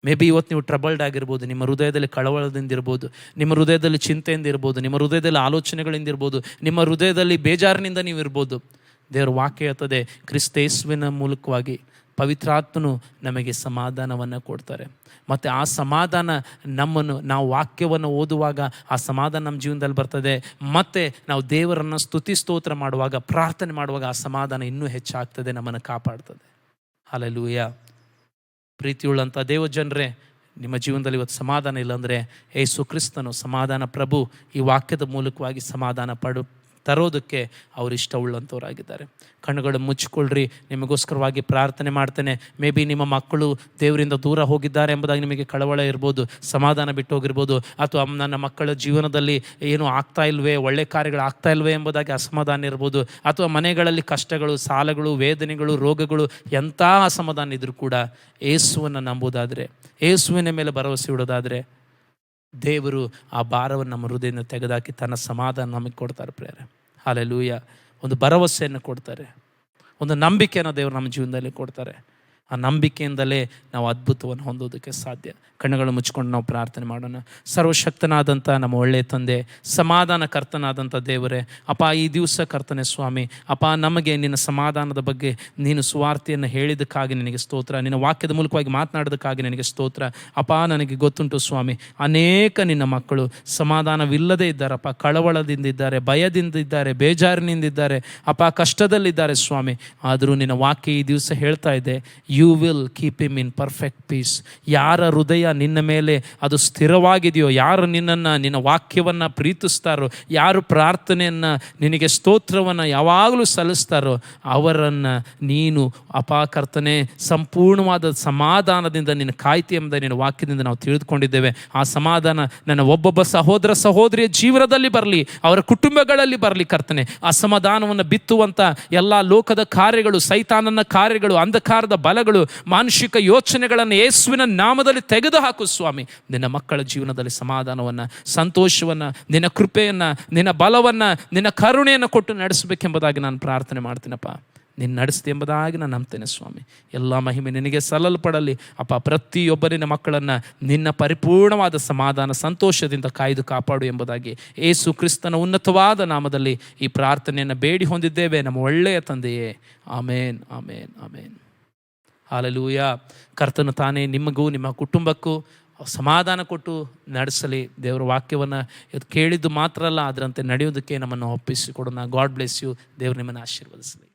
ಮೇ ಬಿ ಇವತ್ತು ನೀವು ಟ್ರಬಲ್ಡ್ ಆಗಿರ್ಬೋದು, ನಿಮ್ಮ ಹೃದಯದಲ್ಲಿ ಕಳವಳದಿಂದ ಇರ್ಬೋದು, ನಿಮ್ಮ ಹೃದಯದಲ್ಲಿ ಚಿಂತೆಯಿಂದ ಇರ್ಬೋದು, ನಿಮ್ಮ ಹೃದಯದಲ್ಲಿ ಆಲೋಚನೆಗಳಿಂದ ಇರ್ಬೋದು, ನಿಮ್ಮ ಹೃದಯದಲ್ಲಿ ಬೇಜಾರಿನಿಂದ ನೀವು ಇರ್ಬೋದು, ದೇವರು ವಾಕ್ಯ ಹೇಳ್ತದೆ ಕ್ರಿಸ್ತೇಸುವಿನ ಮೂಲಕವಾಗಿ ಪವಿತ್ರಾತ್ಮನು ನಮಗೆ ಸಮಾಧಾನವನ್ನು ಕೊಡ್ತಾರೆ. ಮತ್ತು ಆ ಸಮಾಧಾನ ನಮ್ಮನ್ನು, ನಾವು ವಾಕ್ಯವನ್ನು ಓದುವಾಗ ಆ ಸಮಾಧಾನ ನಮ್ಮ ಜೀವನದಲ್ಲಿ ಬರ್ತದೆ. ಮತ್ತು ನಾವು ದೇವರನ್ನು ಸ್ತುತಿ ಸ್ತೋತ್ರ ಮಾಡುವಾಗ, ಪ್ರಾರ್ಥನೆ ಮಾಡುವಾಗ ಆ ಸಮಾಧಾನ ಇನ್ನೂ ಹೆಚ್ಚಾಗ್ತದೆ, ನಮ್ಮನ್ನು ಕಾಪಾಡ್ತದೆ. ಅಲ್ಲೂಯ್ಯ ಪ್ರೀತಿಯುಳ್ಳಂಥ ದೇವಜನರೇ, ನಿಮ್ಮ ಜೀವನದಲ್ಲಿ ಇವತ್ತು ಸಮಾಧಾನ ಇಲ್ಲಾಂದರೆ ಏಸು ಕ್ರಿಸ್ತನು ಸಮಾಧಾನ ಪ್ರಭು ಈ ವಾಕ್ಯದ ಮೂಲಕವಾಗಿ ಸಮಾಧಾನ ಪಡು ತರೋದಕ್ಕೆ ಅವರು ಇಷ್ಟವುಳ್ಳಂಥವ್ರಾಗಿದ್ದಾರೆ. ಕಣ್ಣುಗಳು ಮುಚ್ಚಿಕೊಳ್ಳ್ರಿ, ನಿಮಗೋಸ್ಕರವಾಗಿ ಪ್ರಾರ್ಥನೆ ಮಾಡ್ತೇನೆ. ಮೇ ಬಿ ನಿಮ್ಮ ಮಕ್ಕಳು ದೇವರಿಂದ ದೂರ ಹೋಗಿದ್ದಾರೆ ಎಂಬುದಾಗಿ ನಿಮಗೆ ಕಳವಳ ಇರ್ಬೋದು, ಸಮಾಧಾನ ಬಿಟ್ಟು ಹೋಗಿರ್ಬೋದು ಅಥವಾ ನನ್ನ ಮಕ್ಕಳ ಜೀವನದಲ್ಲಿ ಏನು ಆಗ್ತಾ ಇಲ್ವೇ, ಒಳ್ಳೆ ಕಾರ್ಯಗಳು ಆಗ್ತಾ ಇಲ್ವೇ ಎಂಬುದಾಗಿ ಅಸಮಾಧಾನ ಇರ್ಬೋದು, ಅಥವಾ ಮನೆಗಳಲ್ಲಿ ಕಷ್ಟಗಳು, ಸಾಲಗಳು, ವೇದನೆಗಳು, ರೋಗಗಳು, ಎಂಥ ಅಸಮಾಧಾನ ಇದ್ದರೂ ಕೂಡ ಏಸುವನ್ನು ನಂಬುವುದಾದರೆ ಏಸುವಿನ ಮೇಲೆ ಭರವಸೆ ಇಡೋದಾದರೆ ದೇವರು ಆ ಭಾರವನ್ನು ನಮ್ಮ ಹೃದಯದಿಂದ ತೆಗೆದಾಕಿ ತನ್ನ ಸಮಾಧಾನ ನಮಗೆ ಕೊಡ್ತಾರೆ ಪ್ರೇರೆ ಹಾಲೆಲೂಯ ಒಂದು ಭರವಸೆಯನ್ನು ಕೊಡ್ತಾರೆ. ಒಂದು ನಂಬಿಕೆಯನ್ನು ದೇವರು ನಮ್ಮ ಜೀವನದಲ್ಲಿ ಕೊಡ್ತಾರೆ. ಆ ನಂಬಿಕೆಯಿಂದಲೇ ನಾವು ಅದ್ಭುತವನ್ನು ಹೊಂದೋದಕ್ಕೆ ಸಾಧ್ಯ. ಕಣ್ಣುಗಳು ಮುಚ್ಕೊಂಡು ನಾವು ಪ್ರಾರ್ಥನೆ ಮಾಡೋಣ. ಸರ್ವಶಕ್ತನಾದಂಥ ನಮ್ಮ ಒಳ್ಳೆಯ ತಂದೆ ಸಮಾಧಾನ ಕರ್ತನಾದಂಥ ದೇವರೇ, ಅಪ್ಪ, ಈ ದಿವಸ ಕರ್ತನೆ ಸ್ವಾಮಿ, ಅಪ್ಪ, ನಮಗೆ ನಿನ್ನ ಸಮಾಧಾನದ ಬಗ್ಗೆ ನೀನು ಸುವಾರ್ತೆಯನ್ನು ಹೇಳಿದ್ದಕ್ಕಾಗಿ ನಿನಗೆ ಸ್ತೋತ್ರ, ನಿನ್ನ ವಾಕ್ಯದ ಮೂಲಕವಾಗಿ ಮಾತನಾಡೋದಕ್ಕಾಗಿ ನಿನಗೆ ಸ್ತೋತ್ರ. ಅಪ್ಪ, ನನಗೆ ಗೊತ್ತುಂಟು ಸ್ವಾಮಿ, ಅನೇಕ ನಿನ್ನ ಮಕ್ಕಳು ಸಮಾಧಾನವಿಲ್ಲದೆ ಇದ್ದಾರಪ್ಪ, ಕಳವಳದಿಂದ ಇದ್ದಾರೆ, ಭಯದಿಂದ ಇದ್ದಾರೆ, ಬೇಜಾರಿನಿಂದ ಇದ್ದಾರೆ. ಅಪ್ಪ, ಕಷ್ಟದಲ್ಲಿದ್ದಾರೆ ಸ್ವಾಮಿ, ಆದರೂ ನಿನ್ನ ವಾಕ್ಯ ಈ ದಿವಸ ಹೇಳ್ತಾ ಇದೆ. You will keep him in perfect peace ಯಾರ ಹೃದಯ ನಿನ್ನ ಮೇಲೆ ಅದು ಸ್ಥಿರವಾಗಿದೆಯೋ, ಯಾರು ನಿನ್ನನ್ನು, ನಿನ್ನ ವಾಕ್ಯವನ್ನು ಪ್ರೀತಿಸ್ತಾರೋ, ಯಾರು ಪ್ರಾರ್ಥನೆಯನ್ನು, ನಿನಗೆ ಸ್ತೋತ್ರವನ್ನು ಯಾವಾಗಲೂ ಸಲ್ಲಿಸ್ತಾರೋ, ಅವರನ್ನು ನೀನು ಅಪಾಕರ್ತನೆ ಸಂಪೂರ್ಣವಾದ ಸಮಾಧಾನದಿಂದ ನಿನ್ನ ಕಾಯ್ತಿ ಎಂಬ ನಿನ್ನ ವಾಕ್ಯದಿಂದ ನಾವು ತಿಳಿದುಕೊಂಡಿದ್ದೇವೆ. ಆ ಸಮಾಧಾನ ನನ್ನ ಒಬ್ಬೊಬ್ಬ ಸಹೋದರ ಸಹೋದರಿಯ ಜೀವನದಲ್ಲಿ ಬರಲಿ, ಅವರ ಕುಟುಂಬಗಳಲ್ಲಿ ಬರಲಿ ಕರ್ತನೆ. ಅಸಮಾಧಾನವನ್ನು ಬಿತ್ತುವಂಥ ಎಲ್ಲ ಲೋಕದ ಕಾರ್ಯಗಳು, ಸೈತಾನನ ಕಾರ್ಯಗಳು, ಅಂಧಕಾರದ ಬಲಗಳು ಮಾನಸಿಕ ಯೋಚನೆಗಳನ್ನು ಯೇಸುವಿನ ನಾಮದಲ್ಲಿ ತೆಗೆದುಹಾಕು ಸ್ವಾಮಿ. ನಿನ್ನ ಮಕ್ಕಳ ಜೀವನದಲ್ಲಿ ಸಮಾಧಾನವನ್ನು, ಸಂತೋಷವನ್ನು, ನಿನ್ನ ಕೃಪೆಯನ್ನು, ನಿನ್ನ ಬಲವನ್ನು, ನಿನ್ನ ಕರುಣೆಯನ್ನು ಕೊಟ್ಟು ನಡೆಸಬೇಕೆಂಬುದಾಗಿ ನಾನು ಪ್ರಾರ್ಥನೆ ಮಾಡ್ತೀನಪ್ಪ. ನಿನ್ನ ನಡೆಸ್ತಿ ಎಂಬುದಾಗಿ ನಾನು ನಂಬ್ತೇನೆ ಸ್ವಾಮಿ. ಎಲ್ಲ ಮಹಿಮೆ ನಿನಗೆ ಸಲ್ಲಲ್ಪಡಲಿ. ಅಪ್ಪ, ಪ್ರತಿಯೊಬ್ಬರಿನ ಮಕ್ಕಳನ್ನು ನಿನ್ನ ಪರಿಪೂರ್ಣವಾದ ಸಮಾಧಾನ, ಸಂತೋಷದಿಂದ ಕಾಯ್ದು ಕಾಪಾಡು ಎಂಬುದಾಗಿ ಏಸು ಕ್ರಿಸ್ತನ ಉನ್ನತವಾದ ನಾಮದಲ್ಲಿ ಈ ಪ್ರಾರ್ಥನೆಯನ್ನು ಬೇಡಿ ಹೊಂದಿದ್ದೇವೆ ನಮ್ಮ ಒಳ್ಳೆಯ ತಂದೆಯೇ. Amen amen amen. ಹಾಲಲೂಯ. ಕರ್ತನು ತಾನೇ ನಿಮಗೂ, ನಿಮ್ಮ ಕುಟುಂಬಕ್ಕೂ ಸಮಾಧಾನ ಕೊಟ್ಟು ನಡೆಸಲಿ. ದೇವರ ವಾಕ್ಯವನ್ನು ಕೇಳಿದ್ದು ಮಾತ್ರ ಅಲ್ಲ ಅದರಂತೆ ನಡೆಯೋದಕ್ಕೆ ನಮ್ಮನ್ನು ಒಪ್ಪಿಸಿಕೊಡೋಣ. ಗಾಡ್ ಬ್ಲೆಸ್ ಯು ದೇವರು ನಿಮ್ಮನ್ನು ಆಶೀರ್ವದಿಸಲಿ.